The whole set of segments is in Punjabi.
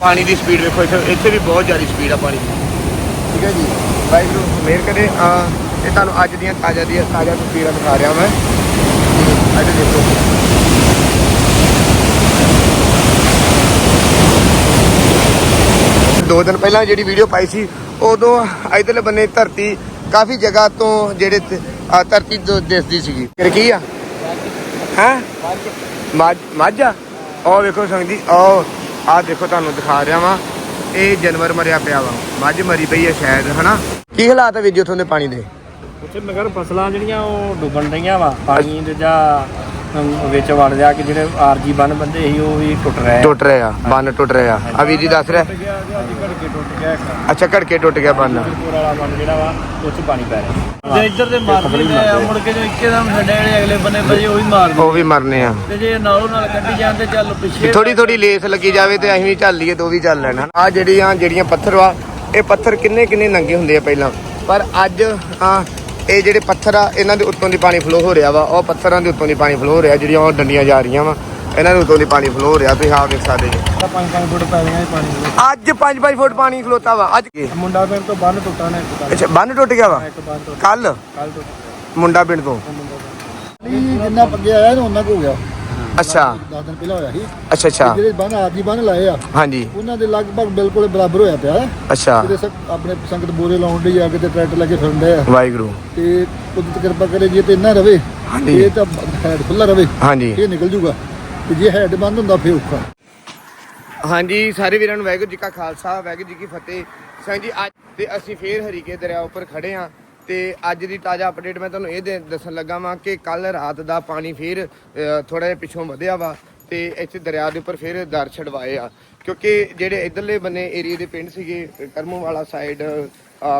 ਪਾਣੀ ਦੀ ਸਪੀਡ ਵੇਖੋ ਇੱਥੇ ਇੱਥੇ ਵੀ ਬਹੁਤ ਜ਼ਿਆਦਾ ਸਪੀਡ ਆ ਪਾਣੀ ਦੀ। ਠੀਕ ਹੈ ਜੀ? ਵਾਹਿਗੁਰੂ ਮਿਹਰ ਕਰੇ। ਆ ਇਹ ਤੁਹਾਨੂੰ ਅੱਜ ਦੀਆਂ ਤਾਜ਼ਾ ਦੀਆਂ ਤਾਜ਼ਾ ਤਸਵੀਰਾਂ ਦਿਖਾ ਰਿਹਾ ਮੈਂ। ਅੱਜ ਦੇਖੋ। ਦੋ ਦਿਨ ਪਹਿਲਾਂ ਜਿਹੜੀ ਵੀਡੀਓ ਪਾਈ ਸੀ ਉਦੋਂ ਇਧਰਲੇ ਬੰਨੇ ਧਰਤੀ ਕਾਫੀ ਜਗ੍ਹਾ ਤੋਂ ਜਿਹੜੇ ਧਰਤੀ ਦਿਸਦੀ ਸੀਗੀ। ਫਿਰ ਕੀ ਆ? ਹੈ? ਮੱਝ। ਉਹ ਵੇਖੋ ਸੰਗ ਜੀ ਉਹ ਆ ਦੇਖੋ ਤੁਹਾਨੂੰ ਦਿਖਾ ਰਿਹਾ ਵਾਂ। ਇਹ ਜਾਨਵਰ ਮਰਿਆ ਪਿਆ ਵਾ। ਮੱਝ ਮਰੀ ਪਈ ਹੈ ਸ਼ਾਇਦ ਹਨਾ? ਕੀ ਹਾਲਾਤ ਹੈ ਵੀਰ ਜੀ ਉੱਥੋਂ ਦੇ ਪਾਣੀ ਦੇ? ਉੱਥੇ ਮਗਰ ਫਸਲਾਂ ਜਿਹੜੀਆਂ ਉਹ ਡੁੱਬਣ ਰਹੀਆਂ ਵਾ। ਪਾਣੀ ਦੇ ਜਾਂ ਅਮ, ਵਿੱਚ ਵੜ ਜਾ ਕੇ ਜਿਹੜੇ ਆਰਜੀ ਬੰਨ ਬੰਦੇ ਸੀ ਉਹ ਵੀ ਟੁੱਟ ਰਹੇ ਆ। ਟੁੱਟ ਰਹੇ ਆ ਬੰਨ ਟੁੱਟ ਰਹੇ ਆ। ਆ ਵੀਰ ਜੀ ਦੱਸ ਰਿਹਾ? ਟੁੱਟ ਗਿਆ ਕੇ ਟੁੱਟ ਗਿਆ ਇੱਕ। ਅੱਛਾ ਘੜਕੇ ਟੁੱਟ ਗਿਆ ਬੰਨ। ਪੂਰ ਵਾਲਾ ਬੰਨ ਜਿਹੜਾ ਵਾ ਉਹ 'ਚ ਪਾਣੀ ਪੈ ਰਿਹਾ। ਜੇ ਇੱਧਰ ਤੇ ਮਾਰਦੇ ਨੇ ਆ ਮੁੜ ਕੇ ਜੋ ਇੱਕੇ ਦਮ ਛੱਡੇ ਜਿਹੜੇ ਅਗਲੇ ਬੰਨੇ ਵਜੇ ਉਹ ਵੀ ਮਾਰਦੇ ਉਹ ਵੀ ਮਰਨੇ ਆ। ਤੇ ਜੇ ਨਾਲੋਂ ਨਾਲ ਕੱਢੀ ਜਾਂਦੇ ਚੱਲ ਪਿੱਛੇ ਥੋੜੀ ਥੋੜੀ ਲੇਸ ਲੱਗੀ ਜਾਵੇ ਤੇ ਅਸੀਂ ਵੀ ਚੱਲ ਲਈਏ ਤੇ ਉਹ ਵੀ ਚੱਲ ਲੈਣਾ। ਆ ਜਿਹੜੀਆਂ ਜਿਹੜੀਆਂ ਪੱਥਰ ਵਾ ਇਹ ਪੱਥਰ ਕਿੰਨੇ ਕਿੰਨੇ ਨੰਗੇ ਹੁੰਦੇ ਆ ਪਹਿਲਾਂ? ਪਰ ਅੱਜ ਆ ਇਹ ਜਿਹੜੇ ਪੱਥਰ ਆ ਇਹਨਾਂ ਦੇ ਉੱਤੋਂ ਦੀ ਪਾਣੀ ਫਲੋ ਹੋ ਰਿਹਾ ਵਾ। ਉਹ ਪੱਥਰਾਂ ਦੇ ਉੱਤੋਂ ਦੀ ਪਾਣੀ ਫਲੋ ਹੋ ਰਿਹਾ ਜਿਹੜੀਆਂ ਉਹ ਡੰਡੀਆਂ ਜਾ ਰਹੀਆਂ ਵਾ। ਇਹਨਾਂ ਦੇ ਉੱਤੋਂ ਦੀ ਪਾਣੀ ਫਲੋ ਹੋ ਰਿਹਾ। ਤੁਸੀਂ ਆਪ ਦੇਖ ਸਕਦੇ ਜੀ। ਤਾਂ 5-5 ਫੁੱਟ ਪੈ ਗਈਆਂ ਇਹ ਪਾਣੀ ਦੇ ਵਿੱਚ। ਅੱਜ 5-5 ਫੁੱਟ ਪਾਣੀ ਖਲੋਤਾ ਵਾ। ਅੱਜ ਕੀ? ਮੁੰਡਾ ਪਿੰਡ ਤੋਂ ਬੰਨ ਟੁੱਟਾ ਨੇ ਇੱਕ ਅੱਛਾ ਬੰਨ ਟੁੱਟ ਗਿਆ ਵਾ? ਇੱਕ ਬੰਨ ਟੁੱਟ ਕੱਲ ਕੱਲ ਟੁੱਟ ਮੁੰਡਾ ਪਿੰਡ ਤੋਂ? ਜਿੰਨਾ ਪੱਗੇ ਆਇਆ ਉਹਨਾਂ ਕੋ ਹੋ ਗਿਆ। ਅੱਛਾ। 10 ਦਿਨ ਪਹਿਲਾਂ ਹੋਇਆ ਸੀ। ਅੱਛਾ ਅੱਛਾ। ਜਿਹੜੇ ਬੰਨ ਆਦੀ ਬੰਨ ਲਾਏ ਆ ਹਾਂਜੀ। ਉਹਨਾਂ ਦੇ ਲਗਭਗ ਬਿਲਕੁਲ ਬਰਾਬਰ ਹੋਇਆ ਪਿਆ। ਅੱਛਾ। ਜਿਹੜੇ ਸਭ ਆਪਣੇ ਸੰਗਤ ਬੋਰੇ ਲਾਉਣ ਦੇ ਆ ਕੇ ਤੇ ਟਰੈਕਟਰ ਲੈ ਕੇ ਫਿਰਦੇ ਆ। ਵਾਹਿਗੁਰੂ। ਤੇ ਕੁਦਰਤ ਕਿਰਪਾ ਕਰੇ ਜੇ ਤੇ ਇੰਨਾ ਰਵੇ ਹਾਂਜੀ। ਇਹ ਤਾਂ ਹੈਡ ਖੁੱਲਾ ਰਵੇ ਹਾਂਜੀ। ਇਹ ਨਿਕਲ ਜੂਗਾ। ਤੇ ਜੇ ਹੈਡ ਬੰਦ ਹੁੰਦਾ ਫੇਰ ਔਖਾ। ਹਾਂਜੀ ਸਾਰੇ ਵੀਰਾਂ ਨੂੰ ਵਾਹਿਗੁਰੂ ਜੀ ਕਾ ਖਾਲਸਾ ਵਾਹਿਗੁਰੂ ਜੀ ਕੀ ਫਤਿਹ। ਜੀ ਅੱਜ ਤੇ ਅਸੀਂ ਫੇਰ ਹਰੀਕੇ ਦਰਿਆ ਉੱਪਰ ਖੜੇ ਆ। ਤੇ ਅੱਜ ਦੀ ਤਾਜ਼ਾ ਅਪਡੇਟ ਮੈਂ ਤੁਹਾਨੂੰ ਇਹ ਦੇ- ਦੱਸਣ ਲੱਗਾ ਵਾਂ ਕਿ ਕੱਲ ਰਾਤ ਦਾ ਪਾਣੀ ਫੇਰ ਥੋੜਾ ਜਿਹਾ ਪਿੱਛੋਂ ਵਧਿਆ ਵਾ ਤੇ ਇੱਥੇ ਦਰਿਆ ਦੇ ਉੱਪਰ ਫੇਰ ਦਰ ਛਡਵਾਏ ਆ। ਕਿਉਂਕਿ ਜਿਹੜੇ ਇਧਰਲੇ ਬੰਨੇ ਏਰੀਏ ਦੇ ਪਿੰਡ ਸੀਗੇ ਕਰਮੂ ਵਾਲਾ ਸਾਈਡ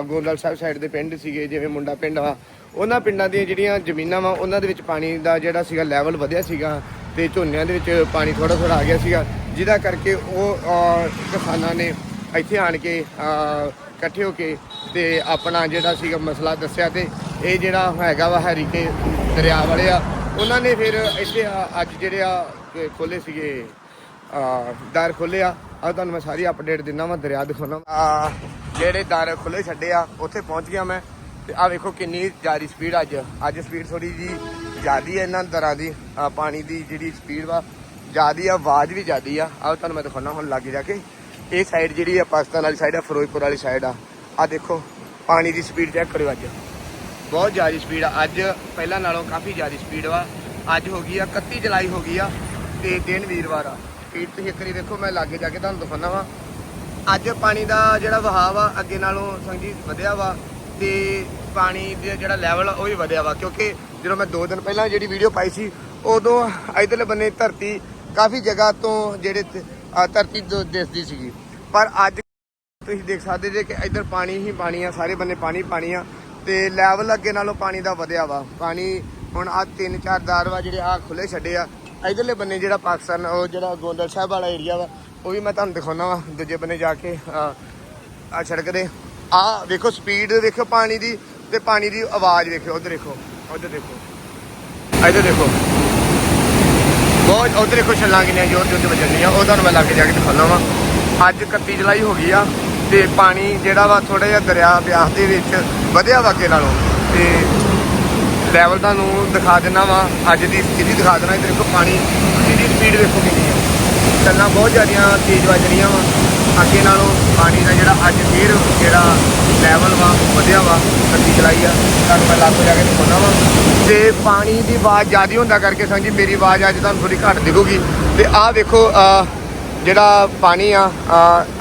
ਗੋਂਦਲ ਸਾਹਿਬ ਸਾਈਡ ਦੇ ਪਿੰਡ ਸੀਗੇ ਜਿਵੇਂ ਮੁੰਡਾ ਪਿੰਡ ਵਾ ਉਹਨਾਂ ਪਿੰਡਾਂ ਦੀਆਂ ਜਿਹੜੀਆਂ ਜ਼ਮੀਨਾਂ ਵਾ ਉਹਨਾਂ ਦੇ ਵਿੱਚ ਪਾਣੀ ਦਾ ਜਿਹੜਾ ਸੀਗਾ ਲੈਵਲ ਵਧਿਆ ਸੀਗਾ ਤੇ ਝੋਨਿਆਂ ਦੇ ਵਿੱਚ ਪਾਣੀ ਥੋੜਾ ਥੋੜਾ ਆ ਗਿਆ ਸੀਗਾ। ਜਿਹਦਾ ਕਰਕੇ ਉਹ ਅਹ, ਕਿਸਾਨਾਂ ਨੇ ਇੱਥੇ ਆਣ ਕੇ ਅਹ, ਇਕੱਠੇ ਹੋ ਕੇ ਤੇ ਆਪਣਾ ਜਿਹੜਾ ਸੀਗਾ ਮਸਲਾ ਦੱਸਿਆ ਤੇ ਇਹ ਜਿਹੜਾ ਹੈਗਾ ਵਾ ਹਰੀਕੇ ਦਰਿਆ ਵਾਲੇ ਆ, ਉਹਨਾਂ ਨੇ ਫਿਰ ਇੱਥੇ ਅੱਜ ਜਿਹੜੇ ਆ ਖੋਲੇ ਸੀਗੇ ਦਰ ਖੋਲੇ ਆ। ਆ ਤੁਹਾਨੂੰ ਮੈਂ ਸਾਰੀ ਅਪਡੇਟ ਦਿੰਦਾ ਵਾ, ਦਰਿਆ ਦਿਖਾਉਣਾ ਆ, ਜਿਹੜੇ ਦਰ ਖੁੱਲੇ ਛੱਡੇ ਆ, ਉੱਥੇ ਪਹੁੰਚ ਗਿਆ ਮੈਂ। ਤੇ ਆ ਵੇਖੋ ਕਿੰਨੀ ਜ਼ਿਆਦਾ ਸਪੀਡ ਅੱਜ। ਅੱਜ ਸਪੀਡ ਥੋੜੀ ਜੀ ਜ਼ਿਆਦੀ ਹੈ ਇਹਨਾਂ ਦਰਾਂ ਦੀ ਪਾਣੀ ਦੀ ਜਿਹੜੀ ਸਪੀਡ ਵਾ, ਜ਼ਿਆਦੀ ਆ, ਆਵਾਜ਼ ਵੀ ਜ਼ਿਆਦੀ ਆ। ਆਹ ਤੁਹਾਨੂੰ ਮੈਂ ਦਿਖਾਉਣਾ ਹੁਣ ਲਾਗੇ ਜਾ ਕੇ। ਇਹ ਸਾਈਡ ਜਿਹੜੀ ਆ ਪਾਕਿਸਤਾਨ ਵਾਲੀ ਸਾਈਡ ਆ, ਫਿਰੋਜ਼ਪੁਰ ਵਾਲੀ ਸਾਈਡ ਆ। ਆ ਦੇਖੋ, ਪਾਣੀ ਦੀ ਸਪੀਡ ਚੈੱਕ ਕਰਿਓ ਅੱਜ। ਬਹੁਤ ਜ਼ਿਆਦਾ ਸਪੀਡ ਆ। ਅੱਜ ਪਹਿਲਾਂ ਨਾਲੋਂ ਕਾਫੀ ਜ਼ਿਆਦਾ ਸਪੀਡ ਵਾ। ਅੱਜ ਹੋ ਗਈ ਆ 31 ਜੁਲਾਈ ਹੋ ਗਈ ਆ ਤੇ ਦਿਨ ਵੀਰਵਾਰ ਆ। ਸਪੀਡ ਤੁਸੀਂ ਇੱਕ ਵਾਰੀ ਦੇਖੋ ਮੈਂ ਲਾਗੇ ਜਾ ਕੇ ਤੁਹਾਨੂੰ ਦਿਖਾਉਣਾ ਵਾ। ਅੱਜ ਪਾਣੀ ਦਾ ਜਿਹੜਾ ਵਹਾਅ ਵਾ, ਅੱਗੇ ਨਾਲੋਂ ਸੰਗੀ ਵਧਿਆ ਵਾ ਤੇ ਪਾਣੀ ਦਾ ਜਿਹੜਾ ਲੈਵਲ ਆ, ਉਹ ਵੀ ਵਧਿਆ ਵਾ। ਕਿਉਂਕਿ ਜਦੋਂ ਮੈਂ 2 ਦਿਨ ਪਹਿਲਾਂ ਜਿਹੜੀ ਵੀਡੀਓ ਪਾਈ ਸੀ, ਉਦੋਂ ਇਧਰਲੇ ਬੰਨੇ ਧਰਤੀ ਕਾਫੀ ਜਗ੍ਹਾ ਤੋਂ ਜਿਹੜੇ ਧਰਤੀ ਤੋਂ ਦਿਸਦੀ ਸੀਗੀ। ਪਰ ਅੱਜ ਤੁਸੀਂ ਦੇਖ ਸਕਦੇ ਜੇ ਕਿ ਇੱਧਰ ਪਾਣੀ ਹੀ ਪਾਣੀ ਆ, ਸਾਰੇ ਬੰਨੇ ਪਾਣੀ ਪਾਣੀ ਆ ਤੇ ਲੈਵਲ ਅੱਗੇ ਨਾਲੋਂ ਪਾਣੀ ਦਾ ਵਧਿਆ ਵਾ। ਪਾਣੀ ਹੁਣ ਆ ਤਿੰਨ ਚਾਰ ਦਾਰ ਵਾ ਜਿਹੜੇ ਆ ਖੁੱਲੇ ਛੱਡੇ ਆ। ਇਧਰਲੇ ਬੰਨੇ ਜਿਹੜਾ ਪਾਕਿਸਤਾਨ, ਉਹ ਜਿਹੜਾ ਗੋਂਦਲ ਸਾਹਿਬ ਵਾਲਾ ਏਰੀਆ ਵਾ, ਉਹ ਵੀ ਮੈਂ ਤੁਹਾਨੂੰ ਦਿਖਾਉਣਾ ਵਾ। ਦੂਜੇ ਬੰਨੇ ਜਾ ਕੇ ਆ ਸੜਕ ਦੇ। ਆ ਵੇਖੋ ਸਪੀਡ ਵੇਖੋ ਪਾਣੀ ਦੀ ਤੇ ਪਾਣੀ ਦੀ ਆਵਾਜ਼ ਵੇਖੋ, ਉਧਰ ਦੇਖੋ ਉਧਰ ਦੇਖੋ। ਇੱਧਰ ਦੇਖੋ। ਬਹੁਤ, ਉਧਰ ਦੇਖੋ ਛੱਲਾਂ ਕਿੰਨੀਆਂ ਜ਼ੋਰ ਜ਼ੋਰ ਤੇ ਵੱਜਣੀਆਂ ਉਹ ਤੁਹਾਨੂੰ ਮੈਂ ਲੱਗ ਜਾ ਕੇ ਦਿਖਾਉਣਾ ਵਾ। ਅੱਜ 31 ਜੁਲਾਈ ਹੋ ਗਈ ਆ। ਤੇ ਪਾਣੀ ਜਿਹੜਾ ਵਾ ਥੋੜਾ ਜਿਹਾ ਦਰਿਆ ਬਿਆਸ ਦੇ ਵਿੱਚ ਵਧਿਆ ਵਾ ਅੱਗੇ ਨਾਲੋਂ। ਤੇ ਲੈਵਲ ਤੁਹਾਨੂੰ ਦਿਖਾ ਦਿੰਨਾ ਵਾ, ਅੱਜ ਦੀ ਸਥਿਤੀ ਦਿਖਾ ਦੇਣਾ ਇੱਧਰ ਦੇਖੋ ਪਾਣੀ ਦੀ ਸਪੀਡ ਵੇਖੋ ਕਿੰਨੀ ਆ। ਚੱਲਾਂ ਬਹੁਤ ਜ਼ਿਆਦੀਆਂ ਤੇਜ਼ ਵੱਜ ਰਹੀਆਂ ਵਾ, ਅੱਗੇ ਨਾਲੋਂ ਪਾਣੀ ਦਾ ਜਿਹੜਾ ਅੱਜ ਫੇਰ ਜਿਹੜਾ ਲੈਵਲ ਵਾ ਉਹ ਵਧਿਆ ਵਾ 31 ਚਲਾਈ ਆ। ਤੁਹਾਨੂੰ ਮੈਂ ਲਾਗੋ ਜਾ ਕੇ ਦਿਖਾਉਣਾ ਵਾ। ਤੇ ਪਾਣੀ ਦੀ ਆਵਾਜ਼ ਜ਼ਿਆਦਾ ਹੁੰਦਾ ਕਰਕੇ ਸੰਜੀ, ਮੇਰੀ ਆਵਾਜ਼ ਅੱਜ ਤੁਹਾਨੂੰ ਥੋੜੀ ਘੱਟ ਦਿਖੂਗੀ। ਤੇ ਆਹ ਵੇਖੋ ਜਿਹੜਾ ਪਾਣੀ ਆ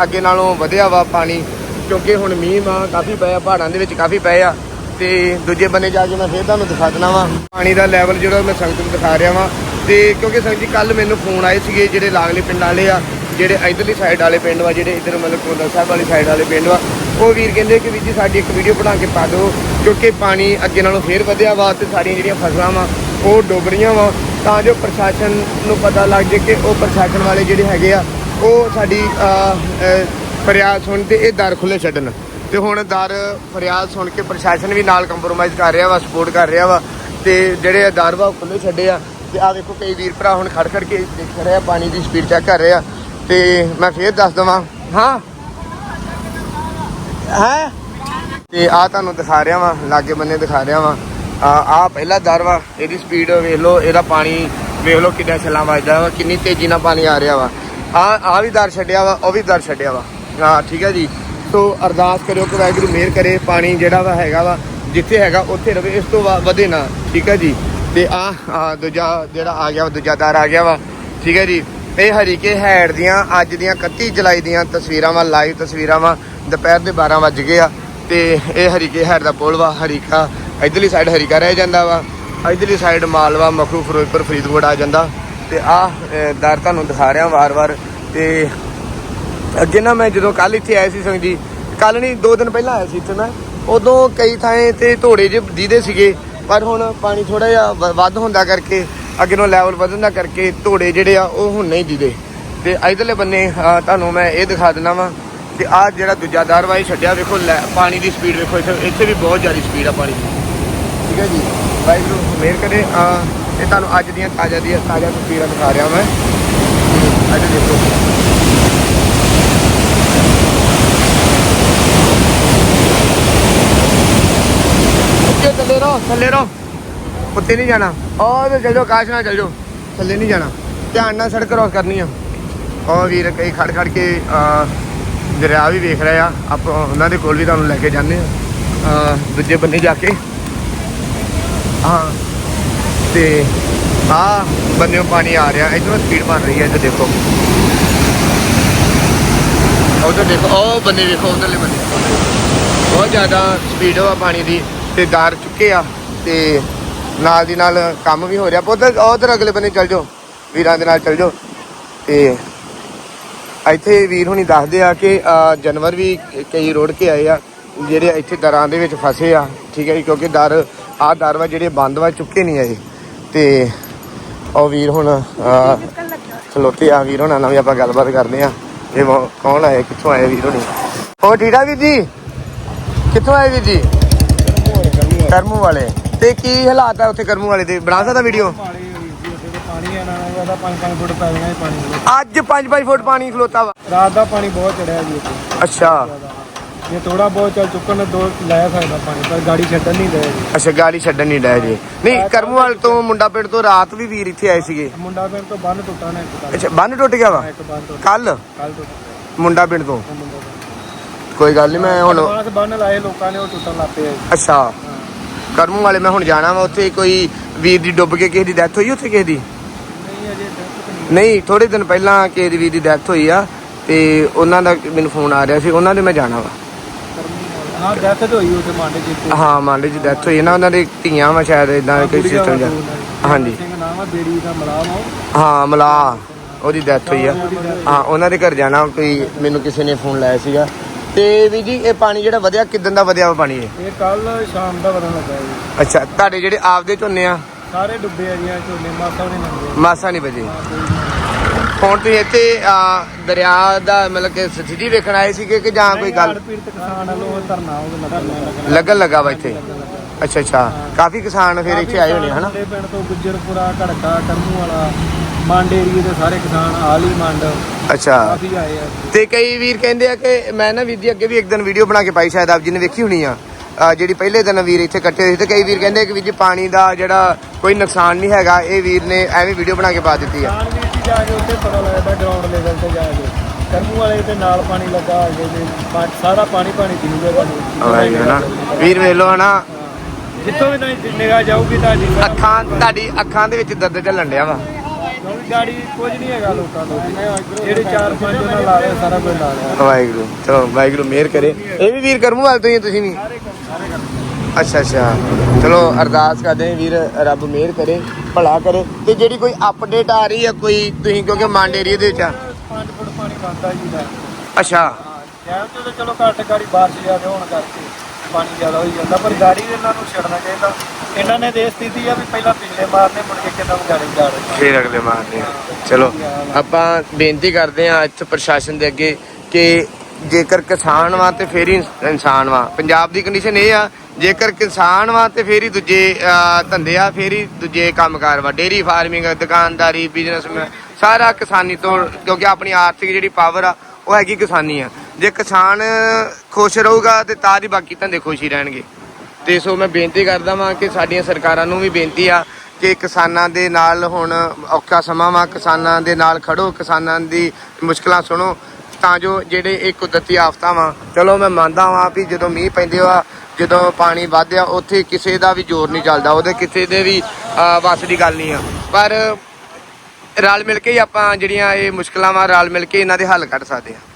ਅੱਗੇ ਨਾਲੋਂ ਵਧਿਆ ਵਾ ਪਾਣੀ, ਕਿਉਂਕਿ ਹੁਣ ਮੀਂਹ ਵਾ, ਕਾਫੀ ਪਿਆ ਪਹਾੜਾਂ ਦੇ ਵਿੱਚ ਕਾਫੀ ਪਏ ਆ, ਤੇ ਦੂਜੇ ਬੰਨੇ ਜਾ ਕੇ ਮੈਂ ਫੇਰ ਤੁਹਾਨੂੰ ਦਿਖਾ ਦੇਣਾ ਵਾ। ਪਾਣੀ ਦਾ ਲੈਵਲ ਜਿਹੜਾ ਮੈਂ ਸੰਗਤ ਨੂੰ ਦਿਖਾ ਰਿਹਾ ਵਾਂ, ਤੇ ਕਿਉਂਕਿ ਸੰਗਤ ਜੀ ਕੱਲ ਮੈਨੂੰ ਫੋਨ ਆਏ ਸੀਗੇ ਜਿਹੜੇ ਲਾਗਲੇ ਪਿੰਡ ਵਾਲੇ ਆ, ਜਿਹੜੇ ਇਧਰਲੀ ਸਾਈਡ ਵਾਲੇ ਪਿੰਡ ਵਾ, ਜਿਹੜੇ ਇਧਰ ਮਤਲਬ ਕੋਂਦਾ ਸਾਹਿਬ ਵਾਲੀ ਸਾਈਡ ਵਾਲੇ ਪਿੰਡ ਵਾ, ਉਹ ਵੀਰ ਕਹਿੰਦੇ ਕਿ ਵੀਰ ਜੀ ਸਾਡੀ ਇੱਕ ਵੀਡੀਓ ਬਣਾ ਕੇ ਪਾ ਦਿਓ, ਕਿਉਂਕਿ ਪਾਣੀ ਅੱਗੇ ਨਾਲੋਂ ਫੇਰ ਵਧਿਆ ਵਾ, ਤੇ ਸਾਡੀਆਂ ਜਿਹੜੀਆਂ ਫਸਲਾਂ ਵਾ, ਉਹ ਡੁੱਬ ਰਹੀਆਂ ਵਾ। ਤਾਂ ਜੋ ਪ੍ਰਸ਼ਾਸਨ ਨੂੰ ਪਤਾ ਲੱਗ ਜੇ ਕਿ ਉਹ ਪ੍ਰਸ਼ਾਸਨ ਵਾਲੇ ਜਿਹੜੇ ਹੈਗੇ ਆ, ਉਹ ਸਾਡੀ ਫਰਿਆਦ ਸੁਣ ਤੇ ਇਹ ਦਰ ਖੁੱਲੇ ਛੱਡਣ। ਤੇ ਹੁਣ ਦਰ ਫਰਿਆਦ ਸੁਣ ਕੇ ਪ੍ਰਸ਼ਾਸਨ ਵੀ ਨਾਲ ਕੰਪਰੋਮਾਈਜ਼ ਕਰ ਰਿਹਾ ਵਾ ਸਪੋਰਟ ਕਰ ਰਿਹਾ ਵਾ, ਤੇ ਜਿਹੜੇ ਦਰ ਵਾ ਉਹ ਖੁੱਲੇ ਛੱਡੇ ਆ। ਤੇ ਆ ਵੇਖੋ ਕਈ ਵੀਰ ਭਰਾ ਹੁਣ ਖੜ ਖੜ ਕੇ ਦੇਖ ਰਹੇ ਆ, ਪਾਣੀ ਦੀ ਸਪੀਡ ਚੈੱਕ ਕਰ ਰਹੇ ਆ। ਤੇ ਮੈਂ ਫੇਰ ਦੱਸ ਦਵਾਂ, ਹਾਂ? ਹੈ? ਤੇ ਆ ਤੁਹਾਨੂੰ ਦਿਖਾ ਰਿਹਾ ਵਾਂ, ਲਾਗੇ ਬੰਨੇ ਦਿਖਾ ਰਿਹਾ ਵਾਂ। ਆ ਪਹਿਲਾ ਦਰ ਵਾ ਇਹਦੀ ਸਪੀਡ ਵੇਖ ਲਓ ਇਹਦਾ ਪਾਣੀ ਵੇਖ ਲਓ ਕਿੰਨਾ ਛੱਲਾਂ ਵੱਜਦਾ ਵਾ ਕਿੰਨੀ ਤੇਜ਼ੀ ਨਾਲ ਪਾਣੀ ਆ ਰਿਹਾ ਵਾ। ਆ ਆ ਵੀ ਦਰ ਛੱਡਿਆ ਵਾ ਉਹ ਵੀ ਦਰ ਛੱਡਿਆ ਵਾ। ਹਾਂ ਠੀਕ ਹੈ ਜੀ। ਸੋ ਅਰਦਾਸ ਕਰਿਓ ਕਿ ਵਾਹਿਗੁਰੂ ਮਿਹਰ ਕਰੇ ਪਾਣੀ ਜਿਹੜਾ ਵਾ ਹੈਗਾ ਵਾ ਜਿੱਥੇ ਹੈਗਾ ਉੱਥੇ ਰਵੇ ਇਸ ਤੋਂ ਵਾ- ਵਧੇ ਨਾ ਠੀਕ ਹੈ ਜੀ। ਤੇ ਆ ਦੂਜਾ ਜਿਹੜਾ ਆ ਗਿਆ ਵਾ, ਦੂਜਾ ਦਰ ਆ ਗਿਆ ਵਾ ਠੀਕ ਹੈ ਜੀ। ਇਹ ਹਰੀਕੇ ਹੈਡ ਦੀਆਂ ਅੱਜ ਦੀਆਂ 31 ਜੁਲਾਈ ਦੀਆਂ ਤਸਵੀਰਾਂ ਵਾ ਲਾਈਵ ਤਸਵੀਰਾਂ ਵਾ ਦੁਪਹਿਰ ਦੇ 12 ਵੱਜ ਗਏ ਆ। ਤੇ ਇਹ ਹਰੀਕੇ ਹੈਡ ਦਾ ਪੁਲ ਵਾ ਹਰੀਕਾ ਇਧਰਲੀ ਸਾਈਡ ਹਰੀਕਾ ਰਹਿ ਜਾਂਦਾ ਵਾ, ਇਧਰਲੀ ਸਾਈਡ ਮਾਲਵਾ, ਮਖੂ, ਫਿਰੋਜ਼ਪੁਰ, ਫਰੀਦਕੋਟ ਆ ਜਾਂਦਾ। ਤੇ ਆ ਦਰ ਤੁਹਾਨੂੰ ਦਿਖਾ ਰਿਹਾ ਵਾਰ-ਵਾਰ। ਤੇ ਅੱਗੇ ਨਾ ਮੈਂ ਜਦੋਂ ਕੱਲ ਇੱਥੇ ਆਇਆ ਸੀ ਸੰਗ ਜੀ ਕੱਲ ਨਹੀਂ, ਦੋ ਦਿਨ ਪਹਿਲਾਂ ਆਇਆ ਸੀ ਇੱਥੇ ਮੈਂ। ਉਦੋਂ ਕਈ ਥਾਂ ਤੇ ਧੋੜੇ ਜਿਹੇ ਦੀਦੇ ਸੀਗੇ, ਪਰ ਹੁਣ ਪਾਣੀ ਥੋੜਾ ਜਿਹਾ ਵ- ਵੱਧ ਹੁੰਦਾ ਕਰਕੇ, ਅੱਗੇ ਨੂੰ ਲੈਵਲ ਵਧਣ ਦਾ ਕਰਕੇ ਧੋੜੇ ਜਿਹੜੇ ਆ, ਉਹ ਹੁਣ ਨਹੀਂ ਦੀਦੇ। ਤੇ ਇਧਰਲੇ ਬੰਨੇ ਤੁਹਾਨੂੰ ਮੈਂ ਇਹ ਦਿਖਾ ਦਿੰਦਾ ਵਾਂ ਕਿ ਆ ਜਿਹੜਾ ਦੂਜਾ ਦਰ ਵਾਈ ਛੱਡਿਆ ਵੇਖੋ, ਲੈ- ਪਾਣੀ ਦੀ ਸਪੀਡ ਵੇਖੋ, ਇੱਥੇ ਇੱਥੇ ਵੀ ਬਹੁਤ ਜ਼ਿਆਦਾ ਸਪੀਡ ਆ ਪਾਣੀ ਦੀ। ਠੀਕ ਹੈ ਜੀ। ਵਾਹਿਗੁਰੂ ਮਿਹਰ ਕਰੇ। ਅਹ, ਇਹ ਤੁਹਾਨੂੰ ਅੱਜ ਦੀਆਂ ਤਾਜ਼ਾ ਦੀਆਂ ਤਾਜ਼ਾ ਤਸਵੀਰਾਂ ਦਿਖਾ ਰਿਹਾ ਮੈਂ। ਅੱਜ ਦੇਖੋ। ਉੱਤੇ ਥੱਲੇ ਰਹੋ ਥੱਲੇ ਰਹੋ। ਉੱਤੇ ਨਹੀਂ ਜਾਣਾ। ਉਹ ਤੇ ਚੱਲ ਜਾਓ ਕਾਸ਼ ਨਾਲ ਚੱਲ। ਜਾਓ ਥੱਲੇ ਨਹੀਂ ਜਾਣਾ। ਧਿਆਨ ਨਾਲ ਸੜਕ ਕ੍ਰੋਸ ਕਰਨੀ ਆ। ਉਹ ਵੀਰ ਕਈ ਖੜ ਖੜ ਕੇ ਅਹ, ਦਰਿਆ ਵੀ ਵੇਖ ਰਹੇ ਆ। ਆਪਾਂ ਉਹਨਾਂ ਦੇ ਕੋਲ ਵੀ ਤੁਹਾਨੂੰ ਲੈ ਕੇ ਜਾਂਦੇ ਆ। ਅਹ, ਦੂਜੇ ਬੰਨੇ ਜਾ ਕੇ। ਹਾਂ। ਤੇ ਆ ਬੰਨਿਓ ਪਾਣੀ ਆ ਰਿਹਾ। ਇਧਰੋਂ ਸਪੀਡ ਬਣ ਰਹੀ ਹੈ ਇੱਧਰ ਦੇਖੋ। ਉਧਰ ਦੇਖੋ ਉਹ ਬੰਨੇ ਦੇਖੋ ਉਧਰਲੇ ਬੰਨੇ। ਬਹੁਤ ਜ਼ਿਆਦਾ ਸਪੀਡ ਆ ਪਾਣੀ ਦੀ ਤੇ ਦਾਰ ਚੁੱਕੇ ਆ ਤੇ ਨਾਲ ਦੀ ਨਾਲ ਕੰਮ ਵੀ ਹੋ ਰਿਹਾ। ਪੁੱਤ ਉਧਰ ਅਗਲੇ ਬੰਨੇ ਚੱਲ ਜਾਓ। ਵੀਰਾਂ ਦੇ ਨਾਲ ਚੱਲ ਜਾਓ। ਤੇ ਇੱਥੇ ਵੀਰ ਹੁਣੀ ਦੱਸਦੇ ਆ ਕਿ ਅਹ, ਜਾਨਵਰ ਵੀ ਕਈ ਰੋੜ ਕੇ ਆਏ ਆ। ਜਿਹੜੇ ਇੱਥੇ ਦਰਾਂ ਦੇ ਵਿੱਚ ਫਸੇ ਆ ਠੀਕ ਹੈ ਜੀ ਕਿਉਂਕਿ ਦਰ ਆ ਦਰ ਵਾ ਜਿਹੜੇ ਬੰਦ ਵਾ ਚੁੱਕੇ ਨਹੀਂ ਆਏ ਤੇ ਉਹ ਵੀਰ ਹੁਣ ਖਲੋਤੇ ਆ ਵੀਰ ਹੁਣਾਂ ਨਾਲ ਵੀ ਆਪਾਂ ਗੱਲਬਾਤ ਕਰਦੇ ਆ। ਇਹ ਕੌਣ ਆਏ ਕਿੱਥੋਂ ਆਏ ਵੀਰ ਹੁਣੀ? ਠੀਕ ਆ ਵੀਰ ਜੀ? ਕਿੱਥੋਂ ਆਏ ਵੀਰ ਜੀ? ਕਰਮੂ ਵਾਲੇ ਤੇ ਕੀ ਹਾਲਾਤ ਆ ਉੱਥੇ ਕਰਮੂ ਵਾਲੇ ਦੇ? ਬਣਾ ਸਕਦਾ ਵੀਡੀਓ? ਪਾਣੀ ਹੋਈ ਸੀ ਉੱਥੇ ਤੇ ਪਾਣੀ ਆਣਾ ਉਹਦਾ 5-5 ਫੁੱਟ ਪੈ ਜਾਣਾ ਇਹ ਪਾਣੀ ਦੇ ਵਿੱਚ। ਅੱਜ 5-5 ਫੁੱਟ ਪਾਣੀ ਖਲੋਤਾ ਵਾ। ਰਾਤ ਦਾ ਪਾਣੀ ਬਹੁਤ ਚੜਿਆ ਜੀ ਅੱਛਾ। ਜੇ ਥੋੜਾ ਬਹੁਤ ਚੱਲ ਚੁੱਕਣ ਨੂੰ ਦੋ ਲੈ ਸਕਦਾ ਪਾਣੀ ਪਰ ਗਾੜੀ ਛੱਡਣ ਨਹੀਂ ਦੇ ਜੀ ਅੱਛਾ ਗਾੜੀ ਛੱਡਣ ਨਹੀਂ ਡਿਆ ਜੀ ਨਹੀਂ ਕਰਮੂਵਾਲ ਤੋਂ ਮੁੰਡਾ ਪਿੰਡ ਤੋਂ ਰਾਤ ਵੀ ਵੀਰ ਇੱਥੇ ਆਏ ਸੀਗੇ? ਮੁੰਡਾ ਪਿੰਡ ਤੋਂ ਬੰਨ ਟੁੱਟਾ ਨਾ ਇੱਕ ਕੱਲ ਅੱਛਾ ਬੰਨ ਟੁੱਟ ਗਿਆ ਵਾ? ਇੱਕ ਬੰਨ ਟੁੱਟਾ ਕੱਲ ਕੱਲ ਟੁੱਟਾ ਮੁੰਡਾ ਪਿੰਡ ਤੋਂ? ਮੁੰਡਾ। ਕੋਈ ਗੱਲ ਨਹੀਂ ਮੈਂ ਹੁਣ ਬੰਨ ਲਾਏ ਲੋਕਾਂ ਨੇ ਉਹ ਟੁੱਟਣ ਲੱਗ ਪਏ ਆ ਜੀ। ਅੱਛਾ। ਕਰਮੂ ਵਾਲੇ ਮੈਂ ਹੁਣ ਜਾਣਾ ਵਾ ਉੱਥੇ ਕੋਈ ਵੀਰ ਦੀ ਡੁੱਬ ਕੇ ਕਿਸੇ ਦੀ ਡੈਥ ਹੋਈ ਉੱਥੇ ਕਿਸੇ ਦੀ? ਨਹੀਂ ਅਜੇ ਤੱਕ ਨਹੀਂ ਥੋੜੇ ਦਿਨ ਪਹਿਲਾਂ ਕਿਸੇ ਦੀ ਵੀਰ ਦੀ ਡੈਥ ਹੋਈ ਆ ਤੇ ਉਹਨਾਂ ਦਾ ਮੈਨੂੰ ਫੋਨ ਆ ਰਿਹਾ ਸੀ ਉਹਨਾਂ ਦੇ ਮੈਂ ਜਾਣਾ ਵਾ। ਹਾਂ ਡੈਥ ਹੋਈ ਮਾਂਡੇ ਜੀ ਹਾਂ ਮਾਂਡੇ ਦੀ ਡੈਥ ਹੋਈ। ਨਾ ਉਹਨਾਂ ਦੇ ਧੀਆਂ ਵਾ ਸ਼ਾਇਦ ਇਦਾਂ ਕੋਈ ਸਿਸਟਮ ਜਾ ਹਾਂਜੀ। ਸਿੰਘ ਨਾਮ ਆ ਬੇੜੀ ਦਾ ਆ ਉਹ। ਹਾਂ ਮਲਾ ਉਹਦੀ ਡੈਥ ਹੋਈ ਆ। ਹਾਂ ਉਹਨਾਂ ਦੇ ਘਰ ਜਾਣਾ ਕੋਈ ਮੈਨੂੰ ਕਿਸੇ ਨੇ ਫੋਨ ਲਾਇਆ ਸੀਗਾ। ਤੇ ਵੀ ਜੀ ਇਹ ਪਾਣੀ ਜਿਹੜਾ ਵਧਿਆ ਕਿਦਾਂ ਦਾ ਵਧਿਆ ਪਾਣੀ ਇਹ? ਇਹ ਕੱਲ ਸ਼ਾਮ ਦਾ ਵਧਣ ਲੱਗਾ ਜੀ। ਅੱਛਾ ਤੁਹਾਡੇ ਜਿਹੜੇ ਆਪਦੇ ਝੋਨੇ ਆ? ਸਾਰੇ ਡੁੱਬੇ ਆ ਜੀ ਝੋਨੇ ਮਾਸਾ ਨਹੀਂ ਮਾਸਾ ਨਹੀਂ ਵਜੇ ਹੁਣ ਤੁਸੀਂ ਇੱਥੇ ਆ, ਦਰਿਆ ਦਾ ਮਤਲਬ ਕਿ ਸਥਿਤੀ ਵੇਖਣ ਆਏ ਸੀਗੇ ਕਿ ਜਾਂ ਕੋਈ ਗੱਲ? ਪੀੜਤ ਕਿਸਾਨ ਵੱਲੋਂ ਉਹ ਧਰਨਾ ਉਹ ਲੱਗਾ ਲੱਗਣ ਲੱਗਾ ਵਾ ਇੱਥੇ? ਅੱਛਾ ਅੱਛਾ। ਕਾਫੀ ਕਿਸਾਨ ਫਿਰ ਇੱਥੇ ਆਏ ਹੋਣੇ ਹਨਾ? ਸਾਡੇ ਪਿੰਡ ਤੋਂ ਗੁੱਜਰਪੁਰਾ ਘੜਕਾ ਕਰਮੂ ਵਾਲਾ ਮੰਡ ਏਰੀਏ ਦੇ ਸਾਰੇ ਕਿਸਾਨ ਆਲੀ ਮੰਡ ਅੱਛਾ। ਕਾਫੀ ਆਏ ਆ। ਤੇ ਕਈ ਵੀਰ ਕਹਿੰਦੇ ਆ ਕਿ ਮੈਂ ਨਾ ਵੀਰ ਜੀ ਅੱਗੇ ਵੀ ਇੱਕ ਦਿਨ ਵੀਡੀਓ ਬਣਾ ਕੇ ਪਾਈ ਸ਼ਾਇਦ ਆਪ ਜੀ ਨੇ ਵੇਖੀ ਹੋਣੀ ਆ। ਜਿਹੜੀ ਪਹਿਲੇ ਦਿਨ ਵੀਰ ਇੱਥੇ ਇਕੱਠੇ ਹੋਏ ਸੀ ਤੇ ਕਈ ਵੀਰ ਕਹਿੰਦੇ ਕਿ ਵੀਰ ਜੀ ਪਾਣੀ ਦਾ ਜਿਹੜਾ ਕੋਈ ਨੁਕਸਾਨ ਨਹੀਂ ਹੈਗਾ ਇਹ ਵੀਰ ਨੇ ਐਵੇਂ ਵੀਡੀਓ ਬਣਾ ਕੇ ਪਾ ਦਿੱਤੀ ਆ। ਕਿਸਾਨ ਵੀਰ ਜੀ ਜਾ ਕੇ ਉੱਥੇ ਪਤਾ ਲੱਗਦਾ ਗਰਾਊਂਡ ਲੈਵਲ ਤੇ ਜਾ ਕੇ। ਕਰਮੂ ਵਾਲੇ ਦੇ ਨਾਲ ਪਾਣੀ ਲੱਗਾ ਹੋਵੇ ਤੇ ਪਾ- ਸਾਰਾ ਪਾਣੀ ਪਾਣੀ ਪੀਊਗਾ ਤੁਹਾਨੂੰ। ਵਾਹਿਗੁਰੂ ਨਾ। ਵੀਰ ਵੇਖ ਲਓ ਹਨਾ। ਜਿੱਥੋਂ ਵੀ ਤੁਸੀਂ ਨਿਗਾਹ ਜਾਊਗੀ ਤੁਹਾਡੀ ਅੱਖਾਂ ਤੁਹਾਡੀ ਅੱਖਾਂ ਦੇ ਵਿੱਚ ਦਰਦ ਚੱਲਣ ਡਿਆ ਵਾ। ਕਿਉਂਕਿ ਗਾੜੀ ਕੁਝ ਨਹੀਂ ਹੈਗਾ ਲੋਕਾਂ ਨੂੰ ਜਿਹੜੇ ਚਾਰ ਪੰਜ ਉਹਨਾਂ ਲਾ ਲਿਆ ਸਾਰਾ ਕੁਝ ਲਾ ਲਿਆ ਵਾਹਿਗੁਰੂ ਚਲੋ ਵਾਹਿਗੁਰੂ ਮਿਹਰ ਕਰੇ। ਇਹ ਵੀ ਵੀਰ ਕਰਮੂ ਵਾਲ ਤੋਂ ਹੀ ਆ ਤੁਸੀਂ ਵੀ? ਅੱਛਾ ਅੱਛਾ। ਚਲੋ ਅਰਦਾਸ ਕਰਦੇ ਹਾਂ ਵੀਰ ਰੱਬ ਮਿਹਰ ਕਰੇ ਭਲਾ ਕਰੇ। ਤੇ ਜਿਹੜੀ ਕੋਈ ਅਪਡੇਟ ਆ ਰਹੀ ਹੈ ਕੋਈ ਤੁਸੀਂ ਕਿਉਂਕਿ ਮੰਡ ਏਰੀਆ ਦੇ ਵਿੱਚ ਆ। 5 ਫੁੱਟ ਪਾਣੀ ਬੰਦਾ ਜੀ ਦਾ। ਅੱਛਾ। ਟਾਈਮ ਤਾਂ ਚਲੋ ਘੱਟ ਗਾੜੀ ਬਾਰਿਸ਼ ਜ਼ਿਆਦਾ ਹੋਣ ਕਰਕੇ। ਪਾਣੀ ਜ਼ਿਆਦਾ ਹੋਈ ਜਾਂਦਾ, ਪਰ ਗਾੜੀ ਇਹਨਾਂ ਨੂੰ ਛੱਡਣਾ ਚਾਹੀਦਾ। ਇਹਨਾਂ ਨੇ ਦੇ ਸਥਿਤੀ ਆ ਵੀ ਪਹਿਲਾਂ ਪਿਛਲੇ ਮਾਰਨੇ, ਮੁੜ ਕੇ ਕਿੰਨਾ ਗਾੜੀ ਜਾ ਰਹੇ ਫੇਰ ਅਗਲੇ ਮਾਰਦੇ ਚਲੋ, ਆਪਾਂ ਬੇਨਤੀ ਕਰਦੇ ਆ ਇੱਥੇ ਪ੍ਰਸ਼ਾਸਨ ਦੇ ਅੱਗੇ ਕਿ ਜੇਕਰ ਕਿਸਾਨ ਵਾਂ ਤੇ ਫੇਰ ਹੀ ਇਨਸਾਨ ਵਾ। ਪੰਜਾਬ ਦੀ ਕੰਡੀਸ਼ਨ ਇਹ ਆ, ਜੇਕਰ ਕਿਸਾਨ ਵਾ ਤੇ ਫੇਰ ਹੀ ਦੂਜੇ ਧੰਦੇ ਆ, ਫੇਰ ਹੀ ਦੂਜੇ ਕੰਮਕਾਰ ਵਾ। ਡੇਰੀ ਫਾਰਮਿੰਗ, ਦੁਕਾਨਦਾਰੀ ਬਿਜ਼ਨਸ ਸਾਰਾ ਕਿਸਾਨੀ ਤੋਂ, ਕਿਉਂਕਿ ਆਪਣੀ ਆਰਥਿਕ ਜਿਹੜੀ ਪਾਵਰ ਆ, ਉਹ ਹੈਗੀ ਕਿਸਾਨੀ ਆ। ਜੇ ਕਿਸਾਨ ਖੁਸ਼ ਰਹੂਗਾ ਤੇ ਤਾਂ ਹੀ ਬਾਕੀ ਧੰਦੇ ਖੁਸ਼ ਹੀ ਰਹਿਣਗੇ। ਤੇ ਸੋ ਮੈਂ ਬੇਨਤੀ ਕਰਦਾ ਵਾਂ ਕਿ ਸਾਡੀਆਂ ਸਰਕਾਰਾਂ ਨੂੰ ਵੀ ਬੇਨਤੀ ਆ ਕਿ ਕਿਸਾਨਾਂ ਦੇ ਨਾਲ ਹੁਣ ਔਖਾ ਸਮਾਂ ਵਾ ਕਿਸਾਨਾਂ ਦੇ ਨਾਲ ਖੜੋ ਕਿਸਾਨਾਂ ਦੀ ਮੁਸ਼ਕਲਾਂ ਸੁਣੋ ਤਾਂ ਜੋ ਜਿਹੜੇ ਇਹ ਕੁਦਰਤੀ ਆਫਤਾਂ ਵਾ ਚਲੋ ਮੈਂ ਮੰਨਦਾ ਵਾਂ ਵੀ ਜਦੋਂ ਮੀਂਹ ਪੈਂਦੇ ਆ ਜਦੋਂ ਪਾਣੀ ਵੱਧਿਆ ਉੱਥੇ ਕਿਸੇ ਦਾ ਵੀ ਜ਼ੋਰ ਨਹੀਂ ਚੱਲਦਾ ਉਹਦੇ ਕਿਸੇ ਦੇ ਵੀ ਅਹ, ਵੱਸ ਦੀ ਗੱਲ ਨਹੀਂ ਆ। ਪਰ ਰਲ ਮਿਲ ਕੇ ਹੀ ਆਪਾਂ ਜਿਹੜੀਆਂ ਇਹ ਮੁਸ਼ਕਲਾਂ ਵਾ ਰਲ ਮਿਲ ਕੇ ਇਹਨਾਂ ਦੇ ਹੱਲ ਕੱਢ ਸਕਦੇ ਆ।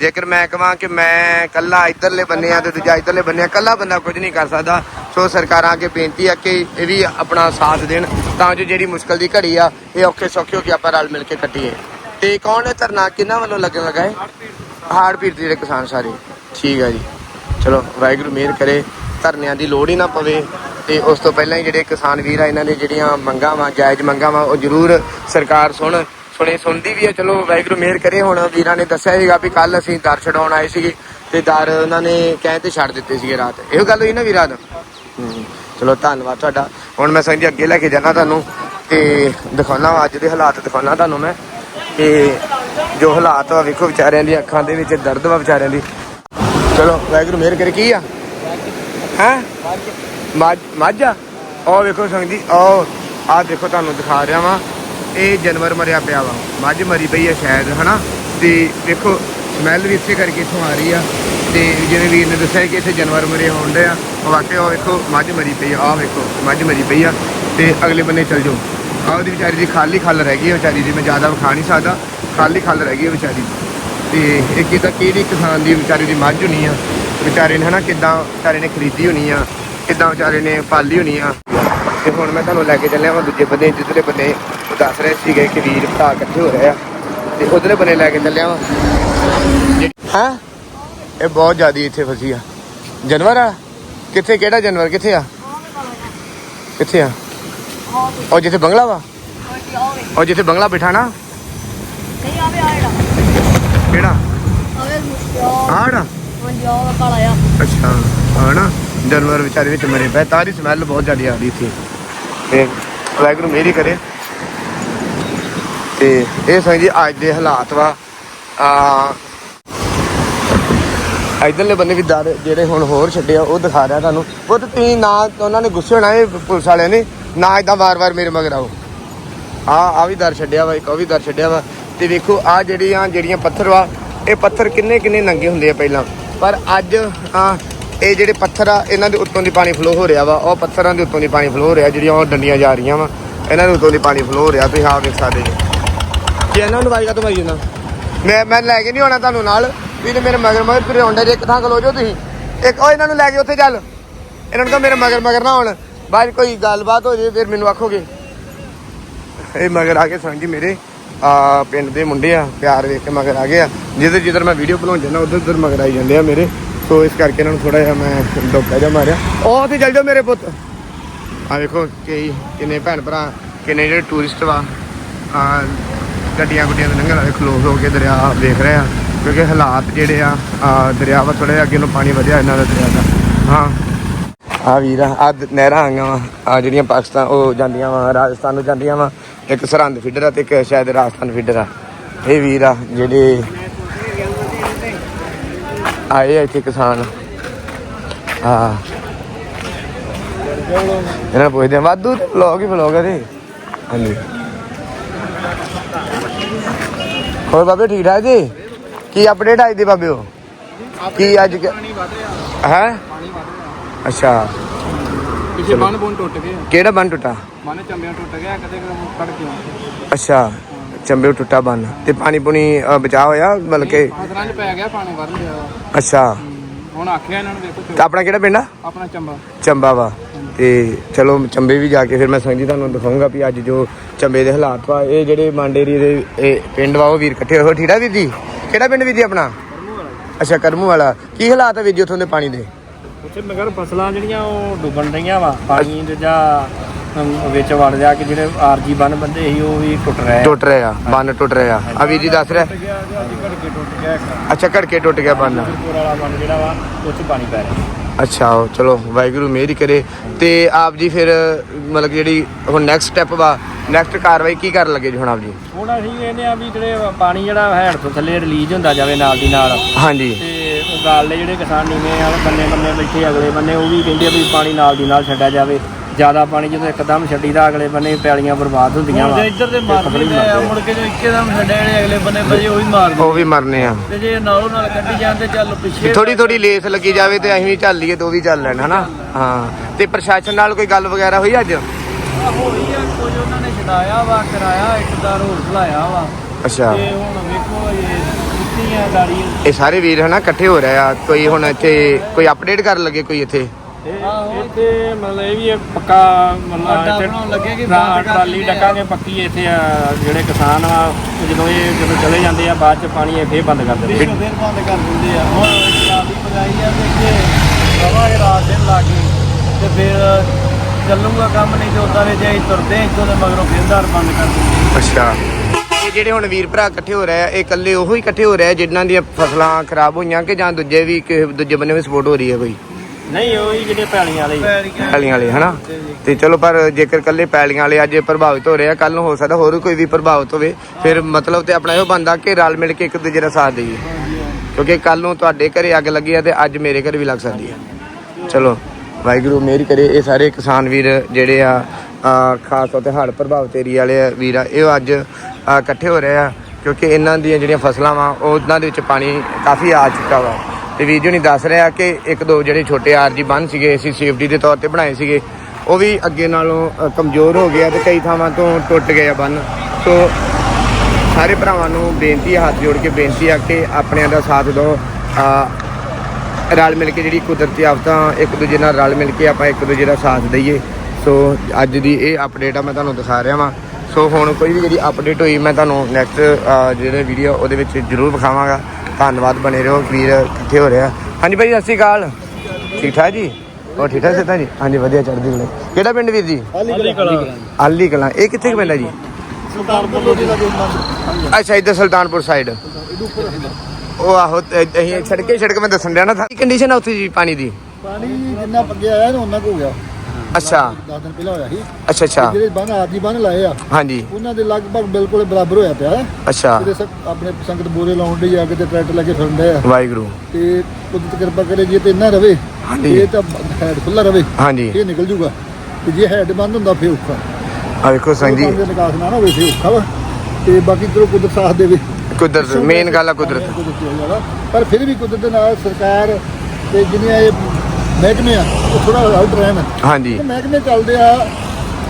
ਜੇਕਰ ਮੈਂ ਕਹਾਂ ਕਿ ਮੈਂ ਇਕੱਲਾ ਇਧਰਲੇ ਬੰਨੇ ਆ ਤੇ ਦੂਜਾ ਇਧਰਲੇ ਬੰਨੇ ਆ ਇਕੱਲਾ ਬੰਦਾ ਕੁਝ ਨਹੀਂ ਕਰ ਸਕਦਾ। ਸੋ ਸਰਕਾਰਾਂ ਅੱਗੇ ਬੇਨਤੀ ਆ ਕਿ ਇਹ ਵੀ ਆਪਣਾ ਸਾਥ ਦੇਣ, ਤਾਂ ਜੋ ਜਿਹੜੀ ਮੁਸ਼ਕਲ ਦੀ ਘੜੀ ਆ, ਇਹ ਔਖੇ ਸੌਖੇ ਹੋ ਕੇ ਆਪਾਂ ਰਲ ਮਿਲ ਕੇ ਕੱਟੀਏ। ਤੇ ਕੌਣ ਹੈ ਧਰਨਾ? ਕਿਹਨਾਂ ਵੱਲੋਂ ਲੱਗਣ ਲੱਗਾ ਹੈ? ਹਾਰਡ ਪੀਰ ਦੇ ਜਿਹੜੇ ਕਿਸਾਨ ਸਾਰੇ। ਠੀਕ ਆ ਜੀ। ਚਲੋ, ਵਾਹਿਗੁਰੂ ਮਿਹਰ ਕਰੇ। ਧਰਨਿਆਂ ਦੀ ਲੋੜ ਹੀ ਨਾ ਪਵੇ। ਤੇ ਉਸ ਤੋਂ ਪਹਿਲਾਂ ਹੀ ਜਿਹੜੇ ਕਿਸਾਨ ਵੀਰ ਆ, ਇਹਨਾਂ ਨੇ ਜਿਹੜੀਆਂ ਮੰਗਾਂ ਵਾ, ਜਾਇਜ਼ ਮੰਗਾਂ ਵਾ, ਉਹ ਜ਼ਰੂਰ ਸਰਕਾਰ ਸੁਣ। ਸੁਣੇ ਸੁਣਦੀ ਵੀ ਹੈ ਚਲੋ ਵਾਹਿਗੁਰੂ ਮਿਹਰ ਕਰੇ। ਹੁਣ ਵੀਰਾਂ ਨੇ ਦੱਸਿਆ ਸੀਗਾ ਵੀ ਕੱਲ ਅਸੀਂ ਦਰ ਛਡਾਉਣ ਆਏ ਸੀਗੇ ਤੇ ਦਰ ਉਹਨਾਂ ਨੇ ਕਹਿ ਤੇ ਛੱਡ ਦਿੱਤੇ ਸੀਗੇ ਰਾਤ। ਇਹੋ ਗੱਲ ਹੋਈ ਨਾ ਵੀਰਾਂ ਦਾ ਚਲੋ ਧੰਨਵਾਦ ਤੁਹਾਡਾ। ਹੁਣ ਮੈਂ ਸੰਜੀ ਅੱਗੇ ਲੈ ਕੇ ਜਾਣਾ ਤੁਹਾਨੂੰ ਤੇ ਦਿਖਾਉਣਾ ਅੱਜ ਦੇ ਹਾਲਾਤ ਦਿਖਾਉਣਾ ਤੁਹਾਨੂੰ ਮੈਂ। ਤੇ ਜੋ ਹਾਲਾਤ ਆ ਵੇਖੋ ਵਿਚਾਰਿਆਂ ਦੀ ਅੱਖਾਂ ਦੇ ਵਿੱਚ ਦਰਦ ਵਾ ਵਿਚਾਰਿਆਂ ਦੀ। ਚਲੋ ਵਾਹਿਗੁਰੂ ਮਿਹਰ ਕਰੇ, ਕੀ ਆ? ਹੈ? ਮੱਝ ਉਹ ਵੇਖੋ ਸੰਗ ਜੀ ਉਹ ਆ ਦੇਖੋ ਤੁਹਾਨੂੰ ਦਿਖਾ ਰਿਹਾ ਵਾਂ। ਇਹ ਜਾਨਵਰ ਮਰਿਆ ਪਿਆ ਵਾ। ਮੱਝ ਮਰੀ ਪਈ ਆ ਸ਼ਾਇਦ, ਹਨਾ? ਤੇ ਦੇਖੋ ਸਮੈਲ ਵੀ ਇਸੇ ਕਰਕੇ ਇੱਥੋਂ ਆ ਰਹੀ ਆ। ਤੇ ਜਿਵੇਂ ਵੀਰ ਨੇ ਦੱਸਿਆ ਕਿ ਇੱਥੇ ਜਾਨਵਰ ਮਰੇ ਹੋਣ ਦੇ ਆ। ਉਹ ਵਾਕਿਆ ਉਹ ਵੇਖੋ, ਮੱਝ ਮਰੀ ਪਈ ਆ। ਆਹ ਵੇਖੋ, ਮੱਝ ਮਰੀ ਪਈ ਆ। ਤੇ ਅਗਲੇ ਬੰਨੇ ਚਲ ਜਾਓ। ਆਹ ਉਹਦੀ ਵਿਚਾਰੀ ਦੀ ਖਾਲੀ ਖੱਲ ਰਹਿ ਗਈ ਆ ਵਿਚਾਰੀ ਦੀ, ਮੈਂ ਜ਼ਿਆਦਾ ਵਿਖਾ ਨਹੀਂ ਸਕਦਾ। ਖਾਲੀ ਖੱਲ ਰਹਿ ਗਈ ਵਿਚਾਰੀ। ਤੇ ਇਹ ਕਿਤਾ ਕਿਹੜੀ ਕਿਸਾਨ ਦੀ ਵਿਚਾਰੀ ਦੀ ਮੱਝ ਹੋਣੀ ਆ? ਵਿਚਾਰੇ ਨੇ, ਹਨਾ, ਕਿੱਦਾਂ ਵਿਚਾਰੇ ਨੇ ਖਰੀਦੀ ਹੋਣੀ ਆ? ਕਿੱਦਾਂ ਵਿਚਾਰੇ ਨੇ ਪਾਲੀ ਹੋਣੀ ਆ? ਤੇ ਹੁਣ ਮੈਂ ਤੁਹਾਨੂੰ ਲੈ ਕੇ ਚੱਲਿਆ ਵਾਂ ਦੂਜੇ ਬੰਦੇ ਜਿੱਧਰੇ ਬੰਦੇ ਦੱਸ ਰਹੇ ਸੀਗੇ ਕਿ ਵੀਰ ਭਰਾ ਇਕੱਠੇ ਹੋ ਰਹੇ ਆ ਤੇ ਉਧਰਲੇ ਬੰਨੇ ਲੈ ਕੇ ਚੱਲਿਆ ਵਾਂ। ਹਾਂ? ਇਹ ਬਹੁਤ ਜ਼ਿਆਦੀ ਇੱਥੇ ਫਸੀ ਆ। ਜਾਨਵਰ ਆ? ਕਿੱਥੇ ਕਿਹੜਾ ਜਾਨਵਰ? ਕਿੱਥੇ ਆ? ਕਿੱਥੇ ਆ? ਉਹ ਜਿੱਥੇ ਬੰਗਲਾ ਵਾ? ਉਹ ਜਿੱਥੇ ਬੰਗਲਾ ਬਿਠਾਣਾ ਨਹੀਂ ਆਵੇ ਆਏੜਾ ਕਿਹੜਾ? ਆੜਾ? ਹਾਂਜੀ ਆਵੇ ਕਾਲਾ ਆ ਅੱਛਾ ਨਾ ਜਾਨਵਰ ਵਿਚਾਰੇ ਵਿੱਚ ਮਰੇ ਪਏ ਤਾਂ ਦੀ ਸਮੈਲ ਬਹੁਤ ਜ਼ਿਆਦਾ ਆ ਰਹੀ ਸੀ ਤੇ ਵਾਹਿਗੁਰੂ ਮੇਰੀ ਕਰੇ। ਤੇ ਇਹ ਸੰਗ ਜੀ ਅੱਜ ਦੇ ਹਾਲਾਤ ਵਾ। ਆ, ਇਧਰਲੇ ਬੰਨੇ ਵੀ ਦਰ, ਜਿਹੜੇ ਹੁਣ ਹੋਰ ਛੱਡੇ ਆ, ਉਹ ਦਿਖਾ ਰਿਹਾ ਤੁਹਾਨੂੰ। ਉਹ ਤੇ ਤੁਸੀਂ ਨਾ ਉਹਨਾਂ ਨੇ ਗੁੱਸੇ ਹੋਣਾ, ਇਹ ਪੁਲਿਸ ਵਾਲਿਆਂ ਨੇ। ਨਾ ਇਦਾਂ ਵਾਰ-ਵਾਰ ਮੇਰੇ ਮਗਰ ਆਓ। ਆ ਆ ਵੀ ਦਰ ਛੱਡਿਆ ਵਾ, ਇੱਕ ਉਹ ਵੀ ਦਰ ਛੱਡਿਆ ਵਾ। ਤੇ ਵੇਖੋ, ਆ ਜਿਹੜੀਆਂ ਜਿਹੜੀਆਂ ਪੱਥਰ ਵਾ, ਇਹ ਪੱਥਰ ਕਿੰਨੇ ਕਿੰਨੇ ਨੰਗੇ ਹੁੰਦੇ ਆ ਪਹਿਲਾਂ। ਪਰ ਅੱਜ, ਆ, ਇਹ ਜਿਹੜੇ ਪੱਥਰ ਆ, ਇਹਨਾਂ ਦੇ ਉੱਤੋਂ ਦੀ ਪਾਣੀ ਫਲੋ ਹੋ ਰਿਹਾ ਵਾ। ਉਹ ਪੱਥਰਾਂ ਦੇ ਉੱਤੋਂ ਦੀ ਪਾਣੀ ਫਲੋ ਹੋ ਰਿਹਾ, ਜਿਹੜੀਆਂ ਉਹ ਡੰਡੀਆਂ ਜਾ ਰਹੀਆਂ ਵਾ। ਇਹਨਾਂ ਦੇ ਉੱਤੋਂ ਦੀ ਪਾਣੀ ਫਲੋ ਹੋ ਰਿਹਾ। ਤੁਸੀਂ ਆਹ ਵੇਖ ਸਕਦੇ ਜੀ। ਕਿ ਨੂੰ ਵਾਜਗਾ ਤੋਂ ਮਾਰੀ ਜਾਂਦਾ ਮੈਂ ਮੈਂ ਲੈ ਕੇ ਨਹੀਂ ਆਉਣਾ ਤੁਹਾਨੂੰ ਨਾਲ। ਵੀ ਤੇ ਮੇਰੇ ਮਗਰ ਮਗਰ ਫਿਰ ਆਉਂਦੇ ਇੱਕ ਥਾਂ ਖਲੋ ਜਾਓ ਤੁਸੀਂ। ਇੱਕ ਉਹ ਇਹਨਾਂ ਨੂੰ ਲੈ ਕੇ ਉੱਥੇ ਚੱਲ। ਇਹਨਾਂ ਨੂੰ ਕਹੋ ਮੇਰੇ ਮਗਰ ਮਗਰ ਨਾ ਆਉਣ। ਬਾਅਦ ਕੋਈ ਗੱਲਬਾਤ ਹੋ ਜੇ, ਫਿਰ ਮੈਨੂੰ ਆਖੋਗੇ। ਇਹ ਮਗਰ ਆ ਕੇ ਸਮਝੀ ਮੇਰੇ। ਆ, ਪਿੰਡ ਦੇ ਮੁੰਡੇ ਆ, ਪਿਆਰ ਵੇਖ ਕੇ ਮਗਰ ਆ ਗਏ ਆ। ਜਿੱਧਰ ਜਿੱਧਰ ਮੈਂ ਵੀਡੀਓ ਬਣਾਉਣ ਜਾਂਦਾ, ਉਧਰ ਉਧਰ ਮਗਰ ਆਈ ਜਾਂਦੇ ਆ ਮੇਰੇ। ਸੋ ਇਸ ਕਰਕੇ ਇਹਨਾਂ ਨੂੰ ਥੋੜਾ ਜਿਹਾ ਮੈਂ ਡੋਕਾ ਜਿਹਾ ਮਾਰਿਆ। ਉਹ ਉੱਥੇ ਚੱਲ ਜਾਓ ਮੇਰੇ ਪੁੱਤ। ਆ ਵੇਖੋ ਕਈ ਕਿੰਨੇ ਭੈਣ ਭਰਾ, ਕਿੰਨੇ ਜਿਹੜੇ ਟੂਰਿਸਟ ਵਾ। ਆ ਗੱਡੀਆਂ ਗੁੱਡੀਆਂ ਦੇ ਲੰਘਣ ਵਾਲੇ ਖਲੋਸ ਹੋ ਕੇ ਦਰਿਆ ਦੇਖ ਰਹੇ ਆ, ਕਿਉਂਕਿ ਹਾਲਾਤ ਜਿਹੜੇ ਆ ਦਰਿਆ ਵਾ ਥੋੜਾ ਅੱਗੇ ਨੂੰ ਪਾਣੀ ਵਧਿਆ ਇਹਨਾਂ ਦਾ ਦਰਿਆ ਦਾ। ਹਾਂ। ਆ ਵੀਰ ਆ ਨਹਿਰਾਂ ਆਈਆਂ ਵਾ, ਆ ਜਿਹੜੀਆਂ ਪਾਕਿਸਤਾਨ, ਉਹ ਜਾਂਦੀਆਂ ਵਾ, ਰਾਜਸਥਾਨ ਨੂੰ ਜਾਂਦੀਆਂ ਵਾ, ਇੱਕ ਸਰਹੰਦ ਫੀਡਰ ਆ ਤੇ ਇੱਕ ਸ਼ਾਇਦ ਰਾਜਸਥਾਨ ਫੀਡਰ ਆ। ਇਹ ਵੀਰ ਆ, ਜਿਹੜੇ ਆਏ ਆ ਇੱਥੇ ਕਿਸਾਨ। ਆ ਇਹਨਾਂ ਪੁੱਛਦੇ ਆ, ਵਾਧੂ ਤੇ ਵਲੌਗ ਹੀ ਵਲੌਗ ਆ ਤੇ। ਹਾਂਜੀ। ਹੋਰ ਬਾਬੇ ਠੀਕ ਠਾਕ ਜੀ? ਕੀ ਅਪਡੇਟ ਆਈ ਦੀ ਬਾਬੇ ਉਹ? ਕੀ ਅੱਜ ਹੈ? ਅੱਛਾ। ਪਿੱਛੇ ਬੰਨ ਬੁੰਨ ਟੁੱਟ ਗਏ ਕਿਹੜਾ ਬੰਨ ਟੁੱਟਾ? ਬੰਨ ਚੰਬਿਆਂ ਟੁੱਟ ਗਿਆ ਕਦੇ ਕੱਢ ਕੇ ਅੱਛਾ ਚੰਬੇ ਟੁੱਟਾ ਬੰਨ। ਤੇ ਪਾਣੀ ਪੁਣੀ ਬਚਾ ਹੋਇਆ ਮਤਲਬ ਕਿ? ਫਸਲਾਂ 'ਚ ਪੈ ਗਿਆ ਪਾਣੀ ਵਰ ਲਿਆ ਅੱਛਾ। ਹੁਣ ਆਖਿਆ ਇਹਨਾਂ ਨੂੰ ਦੇਖੋ ਆਪਣਾ ਕਿਹੜਾ ਪਿੰਡ ਆ? ਆਪਣਾ ਚੰਬਾ। ਚੰਬਾ ਵਾ। ਤੇ ਚਲੋ ਚੰਬੇ ਵੀ ਜਾ ਕੇ ਫਿਰ ਮੈਂ ਸੰਜੀ ਤੁਹਾਨੂੰ ਦਿਖਾਉਂਗਾ ਵੀ ਅੱਜ ਜੋ ਚੰਬੇ ਦੇ ਹਾਲਾਤ ਵਾ ਇਹ ਜਿਹੜੇ ਮਾਂਡੇਰੀ ਦੇ ਇਹ ਪਿੰਡ ਵਾ ਉਹ ਵੀਰ ਇਕੱਠੇ ਹੋਏ ਠੀੜਾ ਵੀਰ ਜੀ? ਕਿਹੜਾ ਪਿੰਡ ਵੀਰ ਜੀ ਆਪਣਾ? ਅੱਛਾ ਕਰਮੂ ਵਾਲਾ। ਕੀ ਹਾਲਾਤ ਆ ਵੀਰ ਜੀ ਉੱਥੋਂ ਦੇ ਪਾਣੀ ਦੇ? ਉੱਥੇ ਮਗਰ ਫਸਲਾਂ ਜਿਹੜੀਆਂ ਉਹ ਡੁੱਬਣ ਰਹੀਆਂ ਵਾ। ਪਾਣੀ ਦੇ ਜਾਂ ਵਿੱਚ ਵੜ ਜਾ ਕੇ ਜਿਹੜੇ ਆਰਜੀ ਬੰਨ ਬੰਦੇ ਸੀ ਉਹ ਵੀ ਟੁੱਟ ਰਹੇ ਆ। ਟੁੱਟ ਰਿਹਾ ਬੰਨ ਟੁੱਟ ਰਿਹਾ ਆ। ਵੀਰ ਜੀ ਦੱਸ ਰਿਹਾ। ਅੱਛਾ ਘੜਕੇ ਟੁੱਟ ਗਿਆ ਬੰਨ। ਵਾਲਾ ਬੰਨ ਜਿਹੜਾ ਵਾ ਪਾਣੀ ਪੈ ਰਿਹਾ। ਅੱਛਾ ਚਲੋ ਵਾਹਿਗੁਰੂ ਮਿਹਰ ਹੀ ਕਰੇ। ਤੇ ਆਪ ਜੀ ਫਿਰ ਮਤਲਬ ਕਿ ਜਿਹੜੀ ਹੁਣ ਨੈਕਸਟ ਸਟੈਪ ਵਾ ਨੈਕਸਟ ਕਾਰਵਾਈ ਕੀ ਕਰਨ ਲੱਗੇ ਜੀ ਹੁਣ ਆਪ ਜੀ? ਹੁਣ ਅਸੀਂ ਇਹਨੇ ਆ ਵੀ ਜਿਹੜੇ ਪਾਣੀ ਜਿਹੜਾ ਹੈਡ ਤੋਂ ਥੱਲੇ ਰਿਲੀਜ਼ ਹੁੰਦਾ ਜਾਵੇ ਨਾਲ ਦੀ ਨਾਲ। ਹਾਂਜੀ। ਤੇ ਉਹ ਗਾਲ ਜਿਹੜੇ ਕਿਸਾਨ ਨੀਵੇਂ ਆ ਬੰਨੇ ਬੰਨੇ ਬੈਠੇ ਅਗਲੇ ਬੰਨੇ ਉਹ ਵੀ ਕਹਿੰਦੇ ਆ ਵੀ ਪਾਣੀ ਨਾਲ ਦੀ ਨਾਲ ਛੱਡਿਆ ਜਾਵੇ। ਜ਼ਿਆਦਾ ਪਾਣੀ ਜਦੋਂ ਇੱਕਦਮ ਛੱਡੀਦਾ ਅਗਲੇ ਬੰਨੇ ਪੈਲੀਆਂ ਬਰਬਾਦ ਹੁੰਦੀਆਂ ਵਾ ਜੇ ਇੱਧਰ ਦੇ ਤੇ ਮਾਰ ਦਿੰਦੇ ਆ ਮਰਦੀ ਆ। ਮੁੜ ਕੇ ਜੋ ਇੱਕਦਮ ਛੱਡਿਆ ਜਿਹੜੇ ਅਗਲੇ ਬੰਨੇ ਵਜੇ ਉਹ ਵੀ ਮਾਰ ਦਿੰਦੇ ਉਹ ਵੀ ਮਰਨੇ ਆ। ਤੇ ਜੇ ਨਾਲੋਂ ਨਾਲ ਕੱਢੀ ਜਾਂਦੇ ਚੱਲ ਪਿੱਛੇ ਥੋੜੀ ਥੋੜੀ ਲੇਸ ਲੱਗੀ ਜਾਵੇ ਤੇ ਅਸੀਂ ਵੀ ਚੱਲ ਲਈਏ ਤੇ ਉਹ ਵੀ ਚੱਲ ਲੈਣ ਹਨਾ? ਹਾਂ। ਤੇ ਪ੍ਰਸ਼ਾਸਨ ਨਾਲ ਕੋਈ ਗੱਲ ਵਗੈਰਾ ਹੋਈ ਅੱਜ? ਹੋਈ ਆ ਕੁਝ ਉਹਨਾਂ ਨੇ ਛਡਾਇਆ ਵਾ ਕਰਾਇਆ ਇੱਕ ਦਾ ਹੋਰ ਭਲਾਇਆ ਵਾ। ਅੱਛਾ। ਤੇ ਹੁਣ ਵੇਖੋ ਇਹ ਇਹ ਸਾਰੇ ਵੀਰ ਹਨਾ ਇਕੱਠੇ ਹੋ ਰਹੇ ਆ। ਕੋਈ ਹੁਣ ਇੱਥੇ ਕੋਈ ਅਪਡੇਟ ਕਰਨ ਲੱਗੇ ਕੋਈ ਇੱਥੇ? ਇਹ- ਇੱਥੇ ਮਤਲਬ ਇਹ ਵੀ ਇੱਕ ਪੱਕਾ ਮਤਲਬ ਅੱਡਾ ਇੱਥੇ ਬਣਾਉਣ ਲੱਗੇ ਕਿ ਹਾਂ, ਬੰਦ ਕਰ ਟਰਾਲੀ ਦਿੰਦੇ ਆ। ਡੱਕਾਂਗੇ ਪੱਕੀ ਇੱਥੇ ਆ, ਜਿਹੜੇ ਕਿਸਾਨ ਆ ਜਦੋਂ ਇਹ ਜਦੋਂ ਚਲੇ ਜਾਂਦੇ ਆ ਬਾਅਦ ਚ ਪਾਣੀ ਇਹ ਫੇਰ ਬੰਦ ਕਰ ਦਿੰਦੇ ਫਿਰ ਫਿਰ ਬੰਦ ਕਰ ਦਿੰਦੇ ਆ। ਹੁਣ ਟਰਾਲੀ ਪਗਾਈ ਆ ਤੇ ਕਿ ਰਵਾਂਗੇ ਰਾਤ ਦਿਨ ਲਾ ਕੇ ਤੇ ਫਿਰ ਚੱਲੂਗਾ ਕੰਮ ਨਹੀਂ ਤੇ ਉਦਾਂ ਦੇ ਜੇ ਅਸੀਂ ਤੁਰਦੇ ਇੱਥੋਂ ਦੇ ਮਗਰੋਂ ਫਿਰ ਦਰ ਬੰਦ ਕਰ ਦਿੰਦੇ ਅੱਛਾ। ਇਹ ਜਿਹੜੇ ਹੁਣ ਵੀਰ ਭਰਾ ਇਕੱਠੇ ਹੋ ਰਹੇ ਆ ਇਹ ਇਕੱਲੇ ਉਹੋ ਹੀ ਇਕੱਠੇ ਹੋ ਰਹੇ ਆ ਜਿਨ੍ਹਾਂ ਦੀਆਂ ਫਸਲਾਂ ਖਰਾਬ ਹੋਈਆਂ ਕਿ ਜਾਂ ਦੂਜੇ ਵੀ ਕਿਸੇ ਦੂਜੇ ਬੰਨੇ ਵੀ ਸਪੋਰਟ ਹੋ ਰਹੀ ਹੈ ਕੋਈ? ਨਹੀਂ ਉਹ ਹੀ ਜਿਹੜੇ ਪੈਲੀਆਂ ਵਾਲੇ ਹੀ। ਪੈਰੀਆਂ ਪੈਲੀਆਂ ਵਾਲੇ ਹਨਾ? ਤੇ ਚਲੋ ਪਰ ਜੇਕਰ ਇਕੱਲੇ ਪੈਲੀਆਂ ਵਾਲੇ ਅੱਜ ਪ੍ਰਭਾਵਿਤ ਹੋ ਰਹੇ ਆ ਕੱਲ ਨੂੰ ਹੋ ਸਕਦਾ ਹੋਰ ਕੋਈ ਵੀ ਪ੍ਰਭਾਵਿਤ ਹੋਵੇ। ਫਿਰ ਮਤਲਬ ਤੇ ਆਪਣਾ ਇਹੋ ਬੰਦਾ ਕਿ ਰਲ ਮਿਲ ਕੇ ਇੱਕ ਦੂਜੇ ਦਾ ਸਾਥ ਦੇਈਏ। ਕਿਉਂਕਿ ਕੱਲ ਨੂੰ ਤੁਹਾਡੇ ਘਰੇ ਅੱਗ ਲੱਗੀ ਆ ਤੇ ਅੱਜ ਮੇਰੇ ਘਰ ਵੀ ਲੱਗ ਸਕਦੀ ਹੈ ਚਲੋ ਵਾਹਿਗੁਰੂ ਮਿਹਰ ਕਰੇ। ਇਹ ਸਾਰੇ ਕਿਸਾਨ ਵੀਰ ਜਿਹੜੇ ਆ ਅ, ਖਾਸ ਤੌਰ ਤੇ ਹੜ੍ਹ ਪ੍ਰਭਾਵਿਤ ਏਰੀਆ ਵਾਲੇ ਆ ਵੀਰ ਆ ਇਹ ਅੱਜ ਅ, ਇਕੱਠੇ ਹੋ ਰਹੇ ਆ। ਕਿਉਂਕਿ ਇਹਨਾਂ ਦੀਆਂ ਜਿਹੜੀਆਂ ਫਸਲਾਂ ਵਾ ਉਹਨਾਂ ਦੇ ਵਿੱਚ ਪਾਣੀ ਕਾਫੀ ਆ ਚੁੱਕਾ ਵਾ। ਤੇ ਵੀਰ ਜੀ ਨੇ ਦੱਸ ਰਿਹਾ ਕਿ ਇੱਕ ਦੋ ਜਿਹੜੇ ਛੋਟੇ ਆਰਜੀ ਬੰਨ ਸੀਗੇ, ਅਸੀਂ ਸੇਫਟੀ ਦੇ ਤੌਰ ਤੇ ਬਣਾਏ ਸੀਗੇ, ਉਹ ਵੀ ਅੱਗੇ ਨਾਲੋਂ ਕਮਜ਼ੋਰ ਹੋ ਗਿਆ ਤੇ ਕਈ ਥਾਵਾਂ ਤੋਂ ਟੁੱਟ ਗਏ ਆ ਬੰਨ। ਸੋ ਸਾਰੇ ਭਰਾਵਾਂ ਨੂੰ ਬੇਨਤੀ ਹੈ ਹੱਥ ਜੋੜ ਕੇ ਬੇਨਤੀ ਆ ਕਿ ਆਪਣਿਆਂ ਦਾ ਸਾਥ ਦਿਓ। ਰਲ ਮਿਲ ਕੇ ਜਿਹੜੀ ਕੁਦਰਤੀ ਆਫਤਾਂ ਇੱਕ ਦੂਜੇ ਨਾਲ ਰਲ ਮਿਲ ਕੇ ਆਪਾਂ ਇੱਕ ਦੂਜੇ ਦਾ ਸਾਥ ਦਈਏ। ਸੋ ਅੱਜ ਦੀ ਇਹ ਅਪਡੇਟ ਆ, ਮੈਂ ਤੁਹਾਨੂੰ ਦਿਖਾ ਰਿਹਾ ਵਾਂ। ਸੋ ਹੁਣ ਕੋਈ ਵੀ ਜਿਹੜੀ ਅਪਡੇਟ ਹੋਈ, ਮੈਂ ਤੁਹਾਨੂੰ ਨੈਕਸਟ ਜਿਹੜੇ ਵੀਡੀਓ ਉਹਦੇ ਵਿੱਚ ਜ਼ਰੂਰ ਵਿਖਾਵਾਂਗਾ। ਧੰਨਵਾਦ ਬਣੇ ਰਹੋ ਵੀਰ ਇਕੱਠੇ ਹੋ ਰਿਹਾ ਹਾਂਜੀ ਭਾਈ ਸਤਿ ਸ਼੍ਰੀ ਅਕਾਲ। ਠੀਕ ਠਾਕ ਜੀ? ਹੋਰ ਠੀਕ ਠਾਕ ਸਿੱਧਾ ਜੀ? ਹਾਂਜੀ ਵਧੀਆ ਚੜ੍ਹਦੀ ਕਲਾ। ਕਿਹੜਾ ਪਿੰਡ ਵੀਰ ਜੀ? ਕਲਾ। ਆਲੀ ਕਲਾਂ। ਇਹ ਕਿੱਥੇ ਕੁ ਪੈਂਦਾ ਜੀ? ਸੁਲਤਾਨਪੁਰ ਲੋਧੀ ਲਾਗੇ ਮੰਨ ਅੱਛਾ ਇੱਧਰ ਸੁਲਤਾਨਪੁਰ ਸਾਈਡ ਉਹ ਆਹੋ ਅਸੀਂ ਛੜਕੇ ਛੜਕ ਮੈਂ ਦੱਸਣ ਡਿਆ ਨਾ ਕੀ ਕੰਡੀਸ਼ਨ ਆ ਉੱਥੇ ਜੀ ਪਾਣੀ ਦੀ? ਪਾਣੀ ਜਿੰਨਾ ਪੱਗਿਆ ਆਇਆ ਨਾ ਉਹਨਾਂ ਕੋ ਹੋ ਗਿਆ। ਅੱਛਾ। 10 ਦਿਨ ਪਹਿਲਾਂ ਹੋਇਆ ਸੀ। ਅੱਛਾ ਅੱਛਾ। ਜਿਹੜੇ ਬੰਨ ਆਦੀ ਬੰਨ ਲਾਏ ਆ ਹਾਂਜੀ। ਉਹਨਾਂ ਦੇ ਲਗਭਗ ਬਿਲਕੁਲ ਬਰਾਬਰ ਹੋਇਆ ਪਿਆ ਹੈ। ਅੱਛਾ। ਜਿਹੜੇ ਸਭ ਆਪਣੇ ਸੰਗਤ ਬੋਰੇ ਲਾਉਣ ਦੇ ਜਾ ਕੇ ਤੇ ਟਰੈਕਟਰ ਲੈ ਕੇ ਫਿਰਦੇ ਆ। ਵਾਹਿਗੁਰੂ। ਤੇ ਕੁਦਰਤ ਕਿਰਪਾ ਕਰੇ ਜੇ ਤੇ ਇੰਨਾ ਰਵੇ ਹਾਂਜੀ। ਇਹ ਤਾਂ ਹੈਡ ਖੁੱਲਾ ਰਵੇ ਹਾਂਜੀ। ਇਹ ਨਿਕਲ ਜੂਗਾ। ਤੇ ਜੇ ਹੈਡ ਬੰਦ ਹੁੰਦਾ ਫੇਰ ਔਖਾ। ਆ ਵੇਖੋ ਸਿੰਘ ਜੀ। ਪਾਣੀ ਦਾ ਨਿਕਾਸ ਨਾ ਨਾ ਹੋਵੇ ਫੇਰ ਔਖਾ ਵਾ। ਤੇ ਬਾਕੀ ਚਲੋ ਕੁਦਰਤ ਸਾਥ ਦੇਵੇ। ਕੁਦਰਤ ਮੇਨ ਗੱਲ ਆ ਕੁਦਰਤ। ਪਰ ਫਿਰ ਵੀ ਕੁਦਰਤ ਦੇ ਨਾਲ ਸਰਕਾਰ ਤੇ ਜਿੰਨੀਆਂ ਇਹ ਮਹਿਕਮੇ ਆ ਉਹ ਥੋੜਾ ਆਊਟ ਰਹਿਣ। ਹਾਂਜੀ। ਮਹਿਕਮੇ ਚੱਲਦੇ ਆ